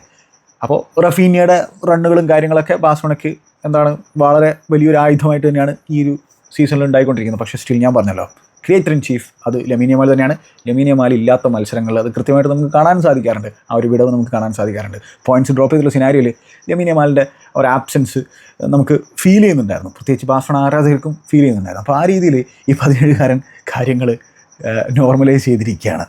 അപ്പോൾ റഫീനിയുടെ റണ്ണുകളും കാര്യങ്ങളൊക്കെ ബാസ്മണയ്ക്ക് എന്താണ് വളരെ വലിയൊരു ആയുധമായിട്ട് തന്നെയാണ് ഈ ഒരു സീസണിൽ ഉണ്ടായിക്കൊണ്ടിരിക്കുന്നത്. പക്ഷേ സ്റ്റിൽ ഞാൻ പറഞ്ഞല്ലോ ക്രിയേറ്റർ ഇൻ ചീഫ് അത് ലമീനിയമാൽ തന്നെയാണ്. ലമീനിയമാൽ ഇല്ലാത്ത മത്സരങ്ങൾ അത് കൃത്യമായിട്ട് നമുക്ക് കാണാൻ സാധിക്കാറുണ്ട്. ആ ഒരു വിടവ് നമുക്ക് കാണാൻ സാധിക്കാറുണ്ട്. പോയിന്റ്സ് ഡ്രോപ്പ് ചെയ്തിട്ടുള്ള സിനാരിയോയിൽ ലമീനിയമാലിന്റെ ഒരു ആബ്സെൻസ് നമുക്ക് ഫീൽ ചെയ്യുന്നുണ്ടായിരുന്നു. പ്രത്യേകിച്ച് ബാസ്മൺ ആരാധകർക്കും ഫീൽ ചെയ്യുന്നുണ്ടായിരുന്നു. അപ്പോൾ ആ രീതിയിൽ ഈ പതിനേഴുകാരൻ കാര്യങ്ങൾ നോർമലൈസ് ചെയ്തിരിക്കുകയാണ്.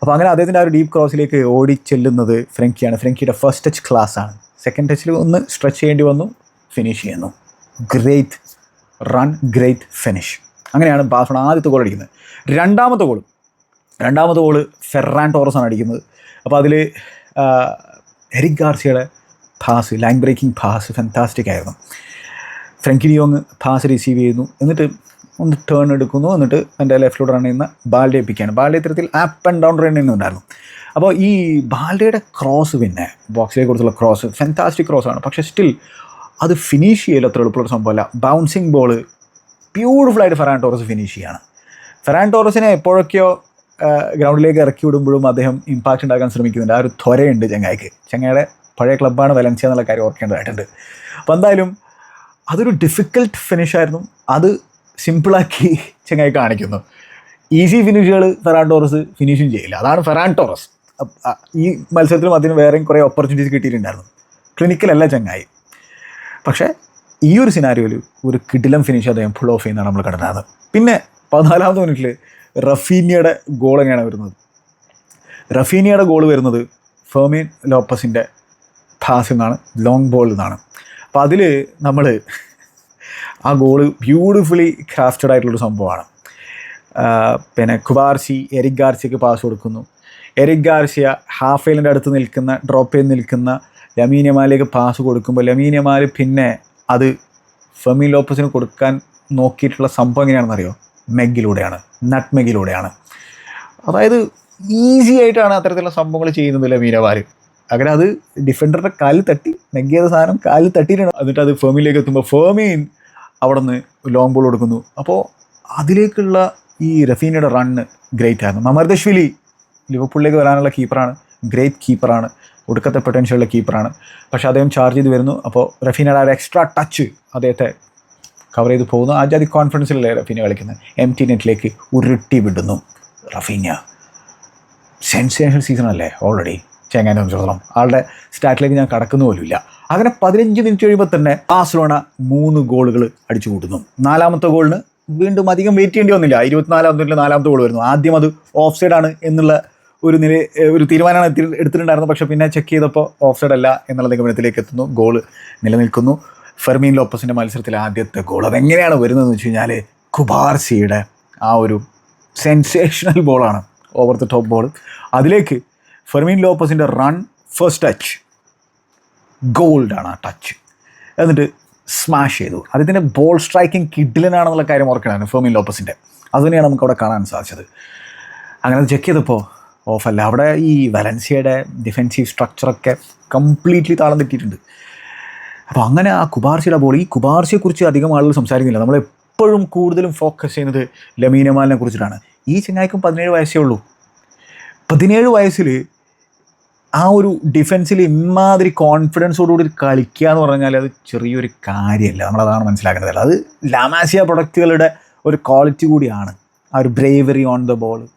അപ്പോൾ അങ്ങനെ അദ്ദേഹത്തിന്റെ ആ ഒരു ഡീപ്പ് ക്രോസിലേക്ക് ഓടി ചെല്ലുന്നത് ഫ്രെങ്കിയാണ്. ഫ്രെങ്കിയുടെ ഫസ്റ്റ് ടച്ച് ക്ലാസ് ആണ്. സെക്കൻഡ് ടച്ചിൽ ഒന്ന് സ്ട്രെച്ച് ചെയ്യേണ്ടി വന്നു. ഫിനിഷ് ചെയ്യുന്നു. ഗ്രേറ്റ് റൺ ഗ്രേറ്റ് ഫിനിഷ് അങ്ങനെയാണ് ബാസോണ ആദ്യത്തെ ഗോൾ അടിക്കുന്നത്. രണ്ടാമത്തെ ഗോൾ രണ്ടാമത്തെ ഗോൾ ഫെറാൻ ടോറസാണ് അടിക്കുന്നത്. അപ്പോൾ അതിൽ Eric ഗാർസിയുടെ pass line breaking pass fantastic ആയിരുന്നു. Frenkie de Jong pass receive ചെയ്യുന്നു. എന്നിട്ട് ഒന്ന് ടേൺ എടുക്കുന്നു. എന്നിട്ട് എന്റെ ലെഫ്റ്റിലൂടെ റൺ ചെയ്യുന്ന ബാൽഡെ പിക്കാണ്. ബാൽഡെ ഇത്തരത്തിൽ ആപ്പ് ആൻഡ് ഡൗൺ റൺ ചെയ്യുന്നുണ്ടായിരുന്നു. അപ്പോൾ ഈ ബാൽഡയുടെ ക്രോസ് പിന്നെ ബോക്സിലേക്ക് കൊടുത്തുള്ള ക്രോസ് ഫെന്റാസ്റ്റിക് ആണ്. പക്ഷേ സ്റ്റിൽ അത് ഫിനിഷ് ചെയ്യൽ അത്ര എളുപ്പമുള്ള സംഭവമല്ല. ബൗൺസിങ് ബോൾ ബ്യൂട്ടിഫുള്ളായിട്ട് ഫെറാൻ ടോറസ് ഫിനിഷ് ചെയ്യാണ്. ഫെറാൻ ടോറസിനെ എപ്പോഴൊക്കെയോ ഗ്രൗണ്ടിലേക്ക് ഇറക്കി വിടുമ്പോഴും അദ്ദേഹം ഇമ്പാക്റ്റ് ഉണ്ടാക്കാൻ ശ്രമിക്കുന്നുണ്ട്. ആ ഒരു ത്വരയുണ്ട് ചങ്ങായിക്ക്. ചെങ്ങായുടെ പഴയ ക്ലബ്ബാണ് വലൻസിയ എന്നുള്ള കാര്യം ഓർക്കേണ്ടതായിട്ടുണ്ട്. അപ്പോൾ എന്തായാലും അതൊരു ഡിഫിക്കൽട്ട് ഫിനിഷായിരുന്നു അത് സിമ്പിളാക്കി ചങ്ങായി കാണിക്കുന്നു. ഈസി ഫിനിഷുകൾ ഫെറാൻ ടോറസ് ഫിനിഷും ചെയ്യില്ല. അതാണ് ഫെറാൻ ടോറസ്. ഈ മത്സരത്തിലും അതിന് വേറെയും കുറേ ഓപ്പർച്യൂണിറ്റീസ് കിട്ടിയിട്ടുണ്ടായിരുന്നു. ക്ലിനിക്കലല്ല ചങ്ങായി. പക്ഷേ ഈ ഒരു സിനാരിയോയിൽ ഒരു കിടിലം ഫിനിഷ് അദ്ദേഹം ഫുൾ ഓഫ് ചെയ്യുന്നതാണ് നമ്മൾ കണ്ടത്. പിന്നെ പതിനാലാമത്തെ മിനിറ്റിൽ റഫീനിയയുടെ ഗോൾ എങ്ങനെയാണ് വരുന്നത്. റഫീനിയയുടെ ഗോൾ വരുന്നത് ഫെർമിൻ ലോപ്പസിന്റെ പാസിൽ നിന്നാണ് ലോങ് ബോളിൽ നിന്നാണ് അപ്പോൾ അതിൽ നമ്മൾ ആ ഗോൾ ബ്യൂട്ടിഫുള്ളി ക്രാഫ്റ്റഡ് ആയിട്ടുള്ളൊരു സംഭവമാണ്. പിന്നെ കുബാർസി എരിക് ഗാർസിയക്ക് പാസ് കൊടുക്കുന്നു. എരിക് ഗാർസിയ ഹാഫ് ഫൈലിന്റെ അടുത്ത് നിൽക്കുന്ന ഡ്രോപ്പ് ചെയ്ത് നിൽക്കുന്ന ലമീനിയമാലേക്ക് പാസ് കൊടുക്കുമ്പോൾ ലമീനിയമാൽ പിന്നെ അത് ഫെമി ലോപ്പസിന് കൊടുക്കാൻ നോക്കിയിട്ടുള്ള സംഭവം എങ്ങനെയാണെന്നറിയോ? മെഗിലൂടെയാണ് നട്ട് മെഗിലൂടെയാണ് അതായത് ഈസി ആയിട്ടാണ് അത്തരത്തിലുള്ള സംഭവങ്ങൾ ചെയ്യുന്നത് ലമീനമാർ അങ്ങനെ അത് ഡിഫൻഡറുടെ കാലിൽ തട്ടി നെഗിയ സാധനം കാലിൽ തട്ടിയിട്ടാണ് എന്നിട്ട് അത് ഫെമിലേക്ക് എത്തുമ്പോൾ ഫെമീൻ അവിടെ നിന്ന് ലോങ് ബോൾ കൊടുക്കുന്നു. അപ്പോൾ അതിലേക്കുള്ള ഈ റഫീനയുടെ റണ്ണ് ഗ്രേറ്റ് ആയിരുന്നു. മമർദശ്വിലി ലിവർപൂളിലേക്ക് വരാനുള്ള കീപ്പറാണ് ഗ്രേറ്റ് കീപ്പറാണ് ഒടുക്കത്തെ പൊട്ടൻഷ്യലുള്ള കീപ്പറാണ് പക്ഷേ അദ്ദേഹം ചാർജ് ചെയ്ത് വരുന്നു. അപ്പോൾ റഫീനയുടെ ആ ഒരു എക്സ്ട്രാ ടച്ച് അദ്ദേഹത്തെ കവർ ചെയ്ത് പോകുന്നു. ആ ജാതി കോൺഫിഡൻസിലല്ലേ റഫീന കളിക്കുന്നത്? എം ടി നെറ്റിലേക്ക് ഉരുട്ടി വിടുന്നു റഫീന. സെൻസേഷണൽ സീസൺ അല്ലേ ഓൾറെഡി ചെങ്ങാനെ സംബന്ധിച്ചിടത്തോളം. ആളുടെ സ്റ്റാറ്റിലേക്ക് ഞാൻ കടക്കുന്നു പോലുമില്ല അങ്ങനെ പതിനഞ്ച് മിനിറ്റ് കഴിയുമ്പോൾ തന്നെ ബാഴ്സലോണ മൂന്ന് ഗോളുകൾ അടിച്ചു കൂട്ടുന്നു. നാലാമത്തെ ഗോളിന് വീണ്ടും അധികം വെയിറ്റ് ചെയ്യേണ്ടി വന്നില്ല. ഇരുപത്തിനാലാമത്തെ നാലാമത്തെ ഗോൾ വരുന്നു. ആദ്യം അത് ഓഫ് സൈഡാണ് എന്നുള്ള ഒരു നില ഒരു തീരുമാനമാണ് എത്തി എടുത്തിട്ടുണ്ടായിരുന്നത്. പക്ഷേ പിന്നെ ചെക്ക് ചെയ്തപ്പോൾ ഓഫ് സൈഡ് അല്ല എന്നുള്ള നിഗമനത്തിലേക്ക് എത്തുന്നു. ഗോൾ നിലനിൽക്കുന്നു. ഫെർമീൻ ലോപ്പസിന്റെ മത്സരത്തിൽ ആദ്യത്തെ ഗോൾ അതെങ്ങനെയാണ് വരുന്നതെന്ന് വെച്ച് കഴിഞ്ഞാൽ കുബാർസിയുടെ ആ ഒരു സെൻസേഷണൽ ബോളാണ് ഓവർ ദ ടോപ്പ് ബോൾ അതിലേക്ക് ഫെർമീൻ ലോപ്പസിന്റെ റൺ ഫസ്റ്റ് ടച്ച് ഗോൾഡാണ് ആ ടച്ച് എന്നിട്ട് സ്മാഷ് ചെയ്തു. അതിന്റെ ബോൾ സ്ട്രൈക്കിംഗ് കിഡിലനാണെന്നുള്ള കാര്യം ഓർക്കണമായിരുന്നു ഫെർമീൻ ലോപ്പസിന്റെ അതുതന്നെയാണ് നമുക്ക് അവിടെ കാണാൻ സാധിച്ചത്. അങ്ങനെ ചെക്ക് ചെയ്തപ്പോൾ ഓഫല്ല അവിടെ ഈ വലൻസിയയുടെ ഡിഫെൻസീവ് സ്ട്രക്ചറൊക്കെ കംപ്ലീറ്റ്ലി താളം തെറ്റിയിട്ടുണ്ട്. അപ്പോൾ അങ്ങനെ ആ കുബാർസിയുടെ ബോൾ ഈ കുബാർസിയെക്കുറിച്ച് അധികം ആളുകൾ സംസാരിക്കുന്നില്ല. നമ്മൾ എപ്പോഴും കൂടുതലും ഫോക്കസ് ചെയ്യുന്നത് ലമീനമാലിനെ കുറിച്ചിട്ടാണ്. ഈ ചങ്ങായിക്കും പതിനേഴ് വയസ്സേ ഉള്ളൂ. പതിനേഴ് വയസ്സിൽ ആ ഒരു ഡിഫൻസിൽ ഇമാതിരി കോൺഫിഡൻസോടുകൂടി കളിക്കുക എന്ന് പറഞ്ഞാൽ അത് ചെറിയൊരു കാര്യമല്ല. നമ്മളതാണ് മനസ്സിലാക്കുന്നത്. അത് ലാമാസിയ പ്രൊഡക്റ്റുകളുടെ ഒരു ക്വാളിറ്റി കൂടിയാണ്. ആ ഒരു ബ്രേവറി ഓൺ ദ ബോൾ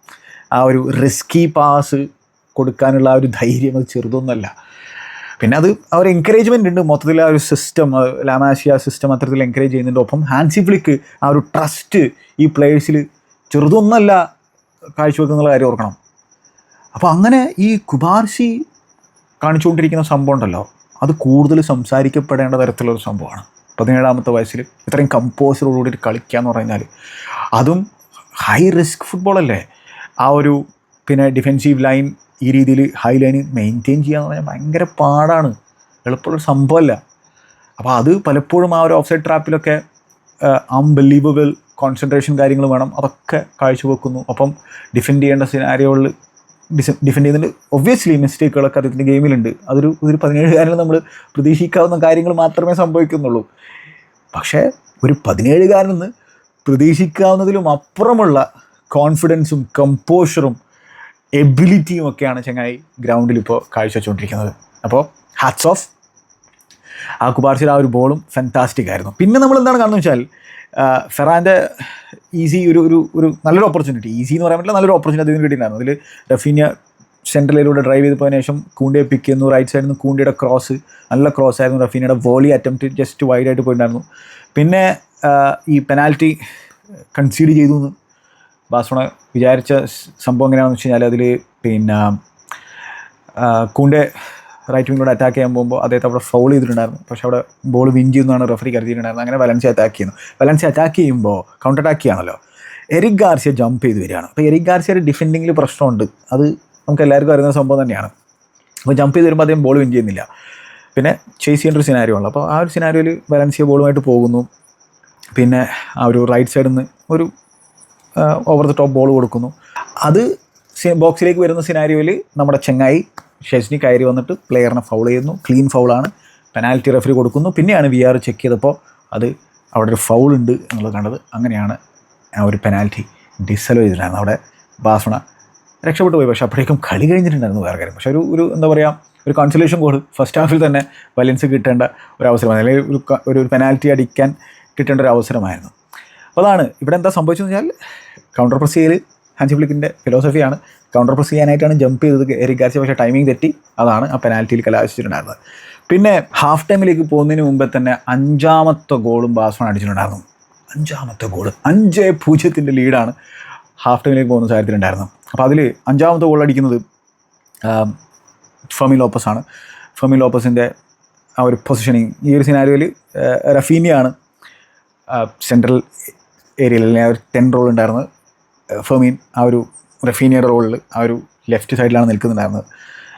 ആ ഒരു റിസ്കി പാസ് കൊടുക്കാനുള്ള ആ ഒരു ധൈര്യം അത് ചെറുതൊന്നുമല്ല പിന്നെ അത് ആ ഒരു എൻകറേജ്മെന്റ് ഉണ്ട്. മൊത്തത്തിൽ ആ ഒരു സിസ്റ്റം ലാമാസിയ സിസ്റ്റം അത്തരത്തിൽ എൻകറേജ് ചെയ്യുന്നുണ്ട്. ഒപ്പം ഹാൻസി ഫ്ലിക്ക് ആ ഒരു ട്രസ്റ്റ് ഈ പ്ലേയേഴ്സിൽ ചെറുതൊന്നല്ല കാഴ്ചവെക്കുന്നുള്ള കാര്യം ഓർക്കണം. അപ്പോൾ അങ്ങനെ ഈ കുബാർസി കാണിച്ചുകൊണ്ടിരിക്കുന്ന സംഭവം ഉണ്ടല്ലോ. അത് കൂടുതൽ സംസാരിക്കപ്പെടേണ്ട തരത്തിലൊരു സംഭവമാണ്. പതിനേഴാമത്തെ വയസ്സിൽ ഇത്രയും കമ്പോസറോടുകൂടി കളിക്കുക എന്ന് പറഞ്ഞാൽ അതും ഹൈ റിസ്ക് ഫുട്ബോളല്ലേ ആ ഒരു പിന്നെ ഡിഫെൻസീവ് ലൈൻ ഈ രീതിയിൽ ഹൈ ലൈൻ മെയിന്റെയിൻ ചെയ്യുക എന്ന് പറഞ്ഞാൽ ഭയങ്കര പാടാണ്. എളുപ്പമുള്ള സംഭവമല്ല. അപ്പോൾ അത് പലപ്പോഴും ആ ഒരു ഓഫ് സൈഡ് ട്രാപ്പിലൊക്കെ അൺബിലീവബിൾ കോൺസെൻട്രേഷൻ കാര്യങ്ങൾ വേണം. അതൊക്കെ കാഴ്ചവെക്കുന്നു. അപ്പം ഡിഫെൻഡ് ചെയ്യേണ്ട സിനാരിയോകളിൽ ഡിസ് ഡിഫെൻഡ് ചെയ്യുന്നുണ്ട്. ഒബ്വിയസ്ലി മിസ്റ്റേക്കുകളൊക്കെ അദ്ദേഹത്തിന്റെ ഗെയിമിലുണ്ട് അതൊരു ഒരു പതിനേഴുകാരനിൽ നമ്മൾ പ്രതീക്ഷിക്കാവുന്ന കാര്യങ്ങൾ മാത്രമേ സംഭവിക്കുന്നുള്ളൂ. പക്ഷേ ഒരു പതിനേഴുകാരനെന്ന് പ്രതീക്ഷിക്കാവുന്നതിലും അപ്പുറമുള്ള കോൺഫിഡൻസും കമ്പോഷറും എബിലിറ്റിയും ഒക്കെയാണ് ചങ്ങായി ഗ്രൗണ്ടിൽ ഇപ്പോൾ കാഴ്ചവെച്ചുകൊണ്ടിരിക്കുന്നത്. അപ്പോൾ ഹാറ്റ്സ് ഓഫ് ആ കുബാർസിയുടെ ആ ഒരു ബോളും ഫാന്റാസ്റ്റിക് ആയിരുന്നു. പിന്നെ നമ്മൾ എന്താണ് കാണുന്നത് വെച്ചാൽ ഫെറാന്റെ ഈസി ഒരു ഒരു ഒരു നല്ലൊരു ഓപ്പർച്യൂണിറ്റി ഈസി എന്ന് പറയാൻ പറ്റില്ല നല്ലൊരു ഓപ്പർച്യൂണിറ്റി അതിന് കിട്ടിയിട്ടുണ്ടായിരുന്നു. അതിൽ റഫീനിയ സെൻട്രലിലൂടെ ഡ്രൈവ് ചെയ്ത് പോയതിനു ശേഷം കൂണ്ടിയെ പിക്ക് ചെയ്യുന്നു റൈറ്റ് സൈഡിൽ നിന്ന് കൂണ്ടിയുടെ ക്രോസ് നല്ല ക്രോസ് ആയിരുന്നു റഫീനയുടെ വോളി അറ്റംപ്റ്റ് ജസ്റ്റ് വൈഡായിട്ട് പോയിട്ടുണ്ടായിരുന്നു. പിന്നെ ഈ പെനാൽറ്റി കൺസീഡ് ചെയ്തു എന്ന് ബാസോണ വിചാരിച്ച സംഭവം എങ്ങനെയാണെന്ന് വെച്ച് കഴിഞ്ഞാൽ അതിൽ പിന്നെ കൂണ്ടെ റൈറ്റ് വിങ്ങിലൂടെ അറ്റാക്ക് ചെയ്യാൻ പോകുമ്പോൾ അദ്ദേഹത്തെ അവിടെ ഫൗൾ ചെയ്തിട്ടുണ്ടായിരുന്നു. പക്ഷേ അവിടെ ബോൾ വിൻ ചെയ്യുന്നതാണ് റെഫറി കരുതിയിട്ടുണ്ടായിരുന്നത്. അങ്ങനെ വലൻസി അറ്റാക്ക് ചെയ്യുന്നു. വലൻസി അറ്റാക്ക് ചെയ്യുമ്പോൾ കൗണ്ടർ അറ്റാക്ക് ചെയ്യാണല്ലോ. എരിക് ഗാർസിയ ജമ്പ് ചെയ്ത് വരികയാണ്. അപ്പോൾ എറിക് ഗാർസിയയുടെ ഡിഫെൻഡിങ്ങിൽ പ്രശ്നമുണ്ട്. അത് നമുക്ക് എല്ലാവർക്കും അറിയുന്ന സംഭവം തന്നെയാണ്. അപ്പോൾ ജമ്പ് ചെയ്ത് വരുമ്പോൾ അദ്ദേഹം ബോൾ വിൻ ചെയ്യുന്നില്ല. പിന്നെ ചേസ് ചെയ്യേണ്ട ഒരു സിനാരിയോ ഉള്ളു അപ്പോൾ ആ ഒരു സിനാരിയോയിൽ വലൻസിയ ബോളുമായിട്ട് പോകുന്നു. പിന്നെ ആ ഒരു റൈറ്റ് സൈഡിൽ നിന്ന് ഒരു ഓവർ ദി ടോപ്പ് ബോൾ കൊടുക്കുന്നു. അത് ബോക്സിലേക്ക് വരുന്ന സിനാരിയോയിൽ നമ്മുടെ ചെങ്ങായി ഷെസ്നി കയറി വന്നിട്ട് പ്ലെയറിനെ ഫൗൾ ചെയ്യുന്നു. ക്ലീൻ ഫൗളാണ് പെനാൽറ്റി റെഫറി കൊടുക്കുന്നു. പിന്നെയാണ് വി ആർ ചെക്ക് ചെയ്തപ്പോൾ അത് അവിടെ ഒരു ഫൗൾ ഉണ്ട് എന്നുള്ളത് കണ്ടത്. അങ്ങനെയാണ് ആ ഒരു പെനാൽറ്റി ഡിസലോ ചെയ്തിട്ടുണ്ടായിരുന്നു അവിടെ ബാസണ രക്ഷപ്പെട്ടു പോയി. പക്ഷേ അപ്പോഴേക്കും കളി കഴിഞ്ഞിട്ടുണ്ടായിരുന്നു വേറെ കാര്യം. പക്ഷേ ഒരു ഒരു എന്താ പറയുക ഒരു കൺസലേഷൻ ഗോൾ ഫസ്റ്റ് ഹാഫിൽ തന്നെ വലൻസ് കിട്ടേണ്ട ഒരു അവസരമായിരുന്നു അല്ലെങ്കിൽ ഒരു ഒരു പെനാൽറ്റി അടിക്കാൻ കിട്ടേണ്ട ഒരു അവസരമായിരുന്നു. അപ്പോൾ അതാണ്. ഇവിടെ എന്താ സംഭവിച്ചതെന്ന് വെച്ചാൽ കൗണ്ടർ പ്രസ് ചെയ്യൽ ഹാൻസി ഫ്ലിക്കിന്റെ ഫിലോസഫിയാണ് കൗണ്ടർ പ്രസ് ചെയ്യാനായിട്ടാണ് ജമ്പ് ചെയ്തത് എറിക് ഗാർസിയ പക്ഷേ ടൈമിംഗ് തെറ്റി. അതാണ് ആ പെനാൽറ്റിയിൽ കലാശിച്ചിട്ടുണ്ടായിരുന്നത്. പിന്നെ ഹാഫ് ടൈമിലേക്ക് പോകുന്നതിന് മുമ്പേ തന്നെ അഞ്ചാമത്തെ ഗോളും ബാസ്മാൻ അടിച്ചിട്ടുണ്ടായിരുന്നു. അഞ്ചാമത്തെ ഗോൾ അഞ്ച് പൂജ്യത്തിന്റെ ലീഡാണ് ഹാഫ് ടൈമിലേക്ക് പോകുന്ന സാഹചര്യത്തിലുണ്ടായിരുന്നു അപ്പോൾ അതിൽ അഞ്ചാമത്തെ ഗോൾ അടിക്കുന്നത് ഫമി ഫെമി ലോപ്പസ് ആണ്. ഫെമി ലോപ്പസിന്റെ ആ ഒരു പൊസിഷനിങ് ഈ ഒരു സിനാരിയോയിൽ റഫീനിയാണ് സെൻട്രൽ ഏരിയയിൽ അല്ലെങ്കിൽ ആ ഒരു ടെൻ റോൾ ഉണ്ടായിരുന്നത്. ഫെമീൻ ആ ഒരു റഫീനിയയുടെ റോളിൽ ആ ഒരു ലെഫ്റ്റ് സൈഡിലാണ് നിൽക്കുന്നുണ്ടായിരുന്നത്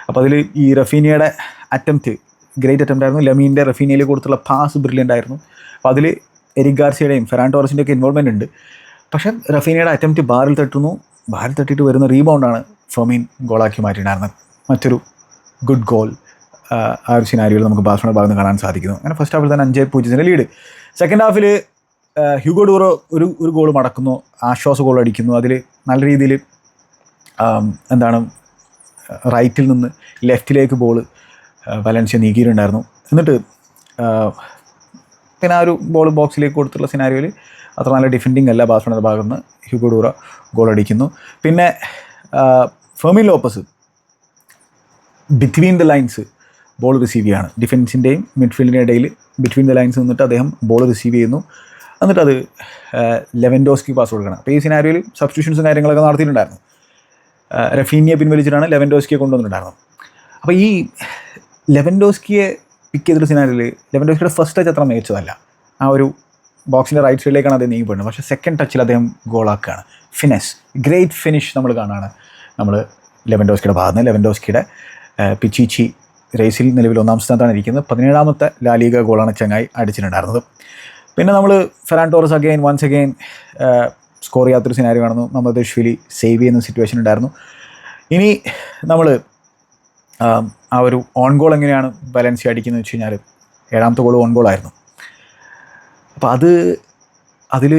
അപ്പോൾ അതിൽ ഈ റഫീനിയയുടെ അറ്റംപ്റ്റ് ഗ്രേറ്റ് അറ്റംപ്റ്റ് ആയിരുന്നു. ലമീന്റെ റഫീനിയയിൽ കൊടുത്തുള്ള പാസ് ബ്രില്യന്റ് ആയിരുന്നു. അപ്പോൾ അതിൽ എരിക് ഗാർസിയുടെയും ഫെറാൻ ഒക്കെ ഇൻവോൾവ്മെന്റ് ഉണ്ട്. പക്ഷേ റഫീനയുടെ അറ്റംപ്റ്റ് ബാറിൽ തട്ടുന്നു. ബാറിൽ തട്ടിയിട്ട് വരുന്ന റീബൗണ്ടാണ് ഫെമീൻ ഗോളാക്കി മാറ്റിയിട്ടുണ്ടായിരുന്നത്. മറ്റൊരു ഗുഡ് ഗോൾ ആ ഒരു സിനാരിയോയിൽ നമുക്ക് ബാസ്മോണ ഭാഗത്ത് കാണാൻ സാധിക്കുന്നു. അങ്ങനെ ഫസ്റ്റ് ഹാഫിൽ തന്നെ അഞ്ച് പൂജ്യത്തിന്റെ ലീഡ് സെക്കൻഡ് ഹാഫിൽ ഹ്യൂഗോ ഡൂറോ ഒരു ഒരു ഗോൾ മടക്കുന്നു ആശ്വാസ ഗോൾ അടിക്കുന്നു. അതിൽ നല്ല രീതിയിൽ എന്താണ് റൈറ്റിൽ നിന്ന് ലെഫ്റ്റിലേക്ക് ബോൾ വലൻസ്യ നീക്കിയിട്ടുണ്ടായിരുന്നു. എന്നിട്ട് പിന്നെ ആ ഒരു ബോൾ ബോക്സിലേക്ക് കൊടുത്തുള്ള സിനാരിയോയിൽ അത്ര നല്ല ഡിഫെൻഡിങ് അല്ല ബാഴ്സലോണയുടെ ഭാഗത്ത് നിന്ന് ഹ്യൂഗോ ഡൂറ ഗോൾ അടിക്കുന്നു. പിന്നെ Fermin Lopez between the lines ball receive ചെയ്യുകയാണ് ഡിഫൻസിന്റെയും മിഡ്ഫീൽഡിന്റെ ഇടയിൽ ബിറ്റ്വീൻ ദ ലൈൻസ് നിന്നിട്ട് അദ്ദേഹം ബോൾ റിസീവ് ചെയ്യുന്നു. എന്നിട്ട് അത് ലെവൻഡോസ്കി പാസ് കൊടുക്കണം. അപ്പോൾ ഈ സിനാരിയോയിൽ സബ്സ്റ്റിറ്റ്യൂഷൻസും കാര്യങ്ങളൊക്കെ നടത്തിയിട്ടുണ്ടായിരുന്നു. റഫീനിയെ പിൻവലിച്ചിട്ടാണ് ലെവൻഡോസ്കിയെ കൊണ്ടുവന്നിട്ടുണ്ടായിരുന്നത്. അപ്പോൾ ഈ ലെവൻഡോസ്കിയെ പിക്ക് ചെയ്തിട്ട് സിനാരിയിൽ ലെവൻഡോസ്കിയുടെ ഫസ്റ്റ് ടച്ച് അത്ര മികച്ചതല്ല. ആ ഒരു ബോക്സിന്റെ റൈറ്റ് സൈഡിലേക്കാണ് അദ്ദേഹം നീങ്ങി പോയിരുന്നത് പക്ഷേ സെക്കൻഡ് ടച്ചിൽ അദ്ദേഹം ഗോളാക്കുകയാണ് ഫിനിഷ് ഗ്രേറ്റ് ഫിനിഷ് നമ്മൾ കാണുകയാണ് നമ്മൾ ലെവൻഡോസ്കിയുടെ ഭാഗത്ത് നിന്ന് ലെവൻഡോസ്കിയുടെ പിച്ചിച്ചി റേസിൽ നിലവിൽ ഒന്നാം സ്ഥാനത്താണ് ഇരിക്കുന്നത്. പതിനേഴാമത്തെ ലാലിക ഗോളാണ് ചങ്ങായി അടിച്ചിട്ടുണ്ടായിരുന്നത്. പിന്നെ നമ്മൾ Ferran Torres again once again score ചെയ്യാത്തൊരു സിനാരി കാണുന്നു നമ്മൾ ദേശ്വലി സേവ് ചെയ്യുന്ന സിറ്റുവേഷൻ ഉണ്ടായിരുന്നു. ഇനി നമ്മൾ ആ ഒരു ഓൺ ഗോൾ എങ്ങനെയാണ് ബാലൻസി അടിക്കുന്നത് വെച്ച് കഴിഞ്ഞാൽ ഏഴാമത്തെ ഗോൾ ഓൺ ഗോൾ ആയിരുന്നു. അപ്പോൾ അത് അതിൽ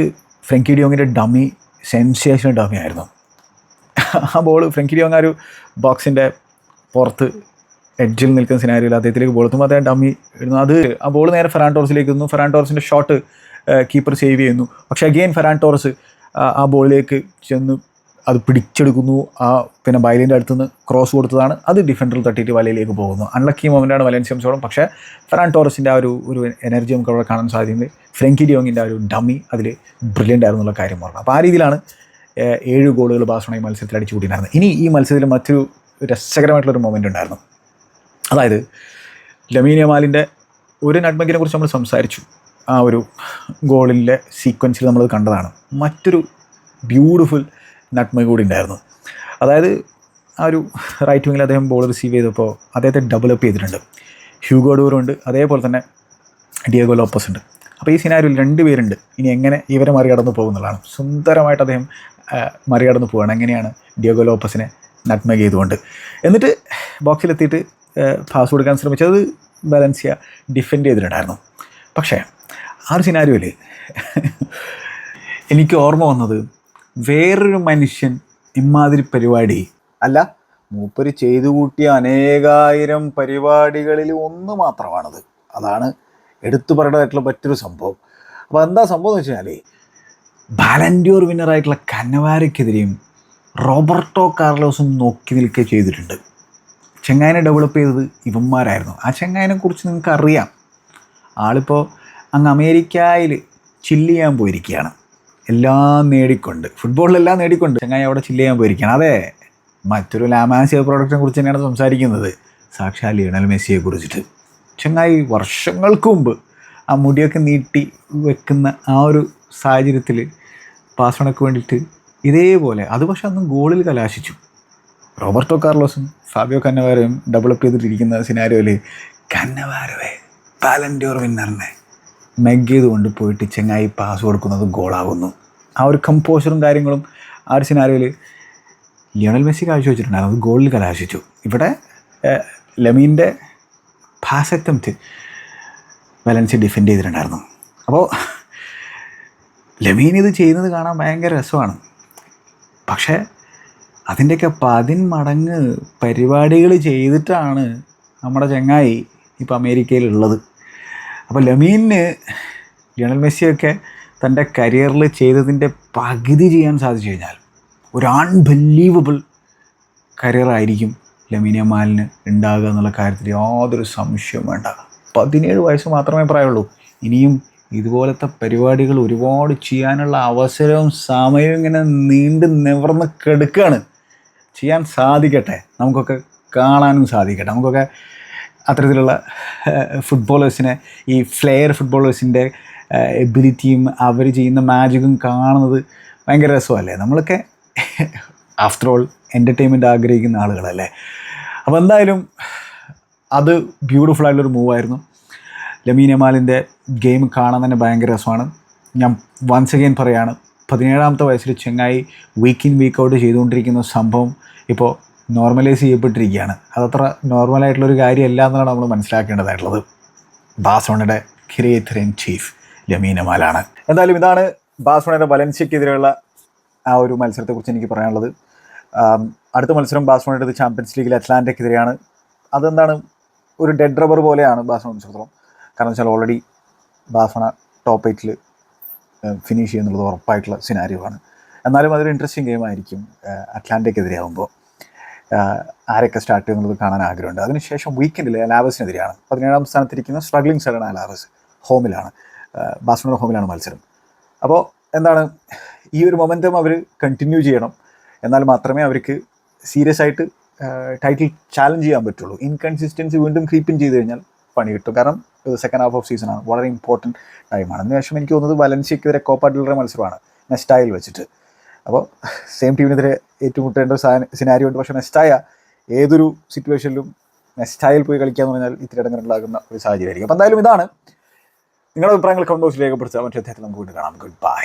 ഫ്രങ്കി ഡിയോങ്ങിന്റെ ഡമ്മി സെൻസേഷൻ ഡമ്മി ആയിരുന്നു. ആ ബോൾ ഫ്രങ്കി ഡിയോങ് ആ ഒരു ബോക്സിന്റെ പുറത്ത് എഡ്ജിൽ നിൽക്കുന്ന സിനാരിയിൽ അദ്ദേഹത്തിലേക്ക് ബോൾ എത്തുമ്പോൾ അദ്ദേഹം ഡമ്മി ഇടുന്നു. അത് ആ ബോൾ നേരെ ഫെറാൻ ടോറസിലേക്ക് എത്തുന്നു. ഫെറാൻ ടോറസിന്റെ ഷോട്ട് കീപ്പർ സേവ് ചെയ്യുന്നു. പക്ഷേ അഗെയിൻ ഫെറാൻ ടോറസ് ആ- ബോളിലേക്ക് ചെന്ന് അത് പിടിച്ചെടുക്കുന്നു. ആ പിന്നെ ബൈലിന്റെ അടുത്തുനിന്ന് ക്രോസ് കൊടുത്തതാണ്. അത് ഡിഫൻഡറിൽ തട്ടിയിട്ട് വലയിലേക്ക് പോകുന്നു. അൺലക്കി മൊമെന്റാണ് വലൻസിയം സോളം പക്ഷേ ഫെറാൻ ടോറസിന്റെ ആ ഒരു ഒരു എനർജി നമുക്ക് അവിടെ കാണാൻ സാധിക്കുന്നത് ഫ്രങ്കി ഡിയോങ്ങിന്റെ ആ ഒരു ഡമ്മി അതിൽ ബ്രില്യന്റ് ആയിരുന്നു എന്നുള്ള കാര്യം പറഞ്ഞു. അപ്പോൾ ആ രീതിയിലാണ് ഏഴ് ഗോളുകൾ ബാസോണ ഈ മത്സരത്തിൽ അടിച്ചു കൂട്ടിയിട്ടുണ്ടായിരുന്നത് ഇനി ഈ മത്സരത്തിൽ മറ്റൊരു രസകരമായിട്ടുള്ളൊരു മൊമെന്റ് ഉണ്ടായിരുന്നു. അതായത് ലമീനിയ മാലിന്റെ ഒരു നഡ്മഗിനെ കുറിച്ച് നമ്മൾ സംസാരിച്ചു. ആ ഒരു ഗോളിലെ സീക്വൻസിൽ നമ്മൾ കണ്ടതാണ്. മറ്റൊരു ബ്യൂട്ടിഫുൾ നട്മഗ് കൂടി ഉണ്ടായിരുന്നു. അതായത് ആ ഒരു റൈറ്റ് വിങ്ങിൽ അദ്ദേഹം ബോൾ റിസീവ് ചെയ്തപ്പോൾ അദ്ദേഹത്തെ ഡെവലപ്പ് ചെയ്തിട്ടുണ്ട്. ഹ്യൂഗോ ഡൂറും ഉണ്ട് അതേപോലെ തന്നെ ഡിയഗോ ലോപ്പസ് ഉണ്ട്. അപ്പോൾ ഈ സിനാരിയിൽ രണ്ട് പേരുണ്ട്. ഇനി എങ്ങനെ ഇവരെ മറികടന്ന് പോകുന്നതാണ് സുന്ദരമായിട്ട് അദ്ദേഹം മറികടന്ന് പോവുകയാണ്. എങ്ങനെയാണ് ഡിയഗോ ലോപ്പസിനെ നട്മഗ് ചെയ്തുകൊണ്ട്. എന്നിട്ട് ബോക്സിലെത്തിയിട്ട് പാസ് കൊടുക്കാൻ ശ്രമിച്ചത് ബാലൻസിയ ഡിഫെൻഡ് ചെയ്തിട്ടുണ്ടായിരുന്നു. പക്ഷേ ആ ഒരു സിനാരിയോയിൽ എനിക്ക് ഓർമ്മ വന്നത് വേറൊരു മനുഷ്യൻ ഇമാതിരി പരിപാടി അല്ല മൂപ്പര് ചെയ്തു കൂട്ടിയ അനേകായിരം പരിപാടികളിൽ ഒന്ന് മാത്രമാണത്. അതാണ് എടുത്തു പറയേണ്ടതായിട്ടുള്ള മറ്റൊരു സംഭവം. അപ്പോൾ എന്താ സംഭവം എന്ന് വെച്ചാൽ ബാലൻഡ്യൂർ വിന്നറായിട്ടുള്ള കന്നവാരയ്ക്കെതിരെയും റോബർട്ടോ കാർലോസും നോക്കി നിൽക്കുക ചെയ്തിട്ടുണ്ട്. ചെങ്ങായനെ ഡെവലപ്പ് ചെയ്തത് ഇവന്മാരായിരുന്നു. ആ ചെങ്ങായനെ കുറിച്ച് നിങ്ങൾക്ക് അറിയാം ആളിപ്പോൾ അങ്ങ് അമേരിക്കയിൽ ചില്ല് ചെയ്യാൻ പോയിരിക്കുകയാണ്. എല്ലാം നേടിക്കൊണ്ട്. ഫുട്ബോളിലെല്ലാം നേടിക്കൊണ്ട് ചെങ്ങായി അവിടെ ചില്ല് ചെയ്യാൻ പോയിരിക്കുകയാണ്. അതെ മറ്റൊരു ലാമാസിയ പ്രോഡക്റ്റിനെ കുറിച്ച് തന്നെയാണ് സംസാരിക്കുന്നത്. സാക്ഷാൽ ലിയണൽ മെസ്സിയെ കുറിച്ചിട്ട്. ചെങ്ങായി വർഷങ്ങൾക്ക് മുമ്പ് ആ മുടിയൊക്കെ നീട്ടി വെക്കുന്ന ആ ഒരു സാഹചര്യത്തിൽ പാസ്വണക്ക് വേണ്ടിയിട്ട് ഇതേപോലെ അത് പക്ഷെ അന്ന് ഗോളിൽ കലാശിച്ചു. റോബർട്ടോ കാർലോസും ഫാബിയോ കന്നവാരയും ഡെവലപ്പ് ചെയ്തിട്ടിരിക്കുന്ന സിനാരിയോയിൽ കന്നവാരവെ പാലൻഡ്യോർ വിന്നറിനെ മെഗ് ചെയ്തുകൊണ്ട് പോയിട്ട് ചെങ്ങായി പാസ് കൊടുക്കുന്നത് ഗോളാകുന്നു ആ ഒരു കമ്പോസറും കാര്യങ്ങളും ആ ഒരു സിനാരിയോയിൽ ലിയോണൽ മെസ്സി കാഴ്ചവെച്ചിട്ടുണ്ടായിരുന്നു അത് ഗോളിൽ കലാശിച്ചു. ഇവിടെ ലമീന്റെ ലെമീന്റെ പാസ് അറ്റംപ്റ്റ് വലൻസി ഡിഫെൻഡ് ചെയ്തിട്ടുണ്ടായിരുന്നു. അപ്പോൾ ലെമീൻ ഇത് ചെയ്യുന്നത് കാണാൻ ഭയങ്കര രസമാണ്. പക്ഷേ അതിന്റെയൊക്കെ പതിന്മടങ്ങ് പരിപാടികൾ ചെയ്തിട്ടാണ് നമ്മുടെ ചങ്ങായി ഇപ്പോൾ അമേരിക്കയിലുള്ളത്. അപ്പോൾ ലമീനിന് ലിയണൽ മെസ്സിയൊക്കെ തന്റെ കരിയറിൽ ചെയ്തതിന്റെ പകുതി ചെയ്യാൻ സാധിച്ചു കഴിഞ്ഞാൽ ഒരു അൺബിലീവബിൾ കരിയറായിരിക്കും ലമീന മാലിന് ഉണ്ടാകുക എന്നുള്ള കാര്യത്തിൽ യാതൊരു സംശയവും വേണ്ട. പതിനേഴ് വയസ്സ് മാത്രമേ പ്രായമുള്ളൂ. ഇനിയും ഇതുപോലത്തെ പരിപാടികൾ ഒരുപാട് ചെയ്യാനുള്ള അവസരവും സമയവും ഇങ്ങനെ നീണ്ടു നിവർന്ന് കെടുക്കുകയാണ് ചെയ്യാൻ സാധിക്കട്ടെ. നമുക്കൊക്കെ കാണാനും സാധിക്കട്ടെ. നമുക്കൊക്കെ അത്തരത്തിലുള്ള ഫുട്ബോളേഴ്സിനെ ഈ ഫ്ലെയർ ഫുട്ബോളേഴ്സിന്റെ എബിലിറ്റിയും അവർ ചെയ്യുന്ന മാജിക്കും കാണുന്നത് ഭയങ്കര രസമല്ലേ? നമ്മളൊക്കെ ആഫ്റ്റർ ഓൾ എന്റർടൈൻമെന്റ് ആഗ്രഹിക്കുന്ന ആളുകളല്ലേ? അപ്പോൾ എന്തായാലും അത് ബ്യൂട്ടിഫുൾ ആയിട്ടുള്ളൊരു മൂവായിരുന്നു ലമീൻ അമാലിന്റെ ഗെയിം കാണാൻ തന്നെ ഭയങ്കര രസമാണ്. ഞാൻ വൺസ് അഗെയിൻ പറയാണ് പതിനേഴാമത്തെ വയസ്സിൽ ചെങ്ങായി വീക്ക് ഇൻ വീക്ക് ഔട്ട് ചെയ്തുകൊണ്ടിരിക്കുന്ന സംഭവം ഇപ്പോൾ നോർമലൈസ് ചെയ്യപ്പെട്ടിരിക്കുകയാണ്. അതത്ര നോർമലായിട്ടുള്ളൊരു കാര്യമല്ല എന്നാണ് നമ്മൾ മനസ്സിലാക്കേണ്ടതായിട്ടുള്ളത്. ബാസോണയുടെ ഇൻ ചീഫ് ലമീനമാലാണ് എന്തായാലും ഇതാണ് ബാസോണയുടെ വലൻസിയക്കെതിരെയുള്ള ആ ഒരു മത്സരത്തെക്കുറിച്ച് എനിക്ക് പറയാനുള്ളത്. അടുത്ത മത്സരം ബാസോണയുടെ ചാമ്പ്യൻസ് ലീഗിൽ അറ്റ്ലാന്റയ്ക്കെതിരെയാണ്. അതെന്താണ്? ഒരു ഡെഡ് റബ്ബർ പോലെയാണ് ബാസോണ സംബന്ധിച്ചിടത്തോളം. കാരണം വെച്ചാൽ ഓൾറെഡി ബാസോണ ടോപ്പ് എയ്റ്റിൽ ഫിനിഷ് ചെയ്യുന്നുള്ളത് ഉറപ്പായിട്ടുള്ള സിനാരിയോ ആണ്. എന്നാലും അതൊരു ഇൻട്രസ്റ്റിംഗ് ഗെയിം ആയിരിക്കും അറ്റ്ലാന്റയ്ക്കെതിരെ ആകുമ്പോൾ ആരൊക്കെ സ്റ്റാർട്ട് ചെയ്യുന്നത് കാണാൻ ആഗ്രഹമുണ്ട്. അതിനുശേഷം വീക്കെൻഡിൽ അലാവസിനെതിരെയാണ്. പതിനേഴാം സ്ഥാനത്തിരിക്കുന്ന സ്ട്രഗ്ലിംഗ് സൈഡാണ് അലാവസ്. ഹോമിലാണ്. ബാസോണ ഹോമിലാണ് മത്സരം. അപ്പോൾ എന്താണ് ഈ ഒരു മൊമെന്റം അവർ കണ്ടിന്യൂ ചെയ്യണം. എന്നാൽ മാത്രമേ അവർക്ക് സീരിയസ് ആയിട്ട് ടൈറ്റിൽ ചാലഞ്ച് ചെയ്യാൻ പറ്റുള്ളൂ. ഇൻകൺസിസ്റ്റൻസി വീണ്ടും ക്രീപ്പിൻ ചെയ്ത് കഴിഞ്ഞാൽ പണി കിട്ടും. കാരണം സെക്കൻഡ് ഹാഫ് ഓഫ് സീസണാണ് വളരെ ഇമ്പോർട്ടന്റ് ടൈമാണ് അതിനുശേഷം എനിക്ക് തോന്നുന്നത് വലൻസിയക്കെതിരെ കോപ്പ ഡിലറെ മത്സരമാണ്. നെസ്റ്റായിൽ വെച്ചിട്ട്. അപ്പോൾ സെയിം ടീമിനെതിരെ ഏറ്റുമുട്ടേണ്ട ഒരു സിനാരി ഉണ്ട്. പക്ഷേ നെസ്റ്റായ ഏതൊരു സിറ്റുവേഷനിലും നെസ്റ്റായിൽ പോയി കളിക്കുക എന്ന് പറഞ്ഞാൽ ഇത്തിരി ഇടങ്ങളുണ്ടാകുന്ന ഒരു സാഹചര്യമായിരിക്കും. അപ്പോൾ എന്തായാലും ഇതാണ്. നിങ്ങളുടെ അഭിപ്രായങ്ങൾ കമന്റ് ബോക്സിൽ രേഖപ്പെടുത്തുക മറ്റേ അദ്ദേഹത്തിൽ നമുക്ക് വീണ്ടും കാണാം. Good bye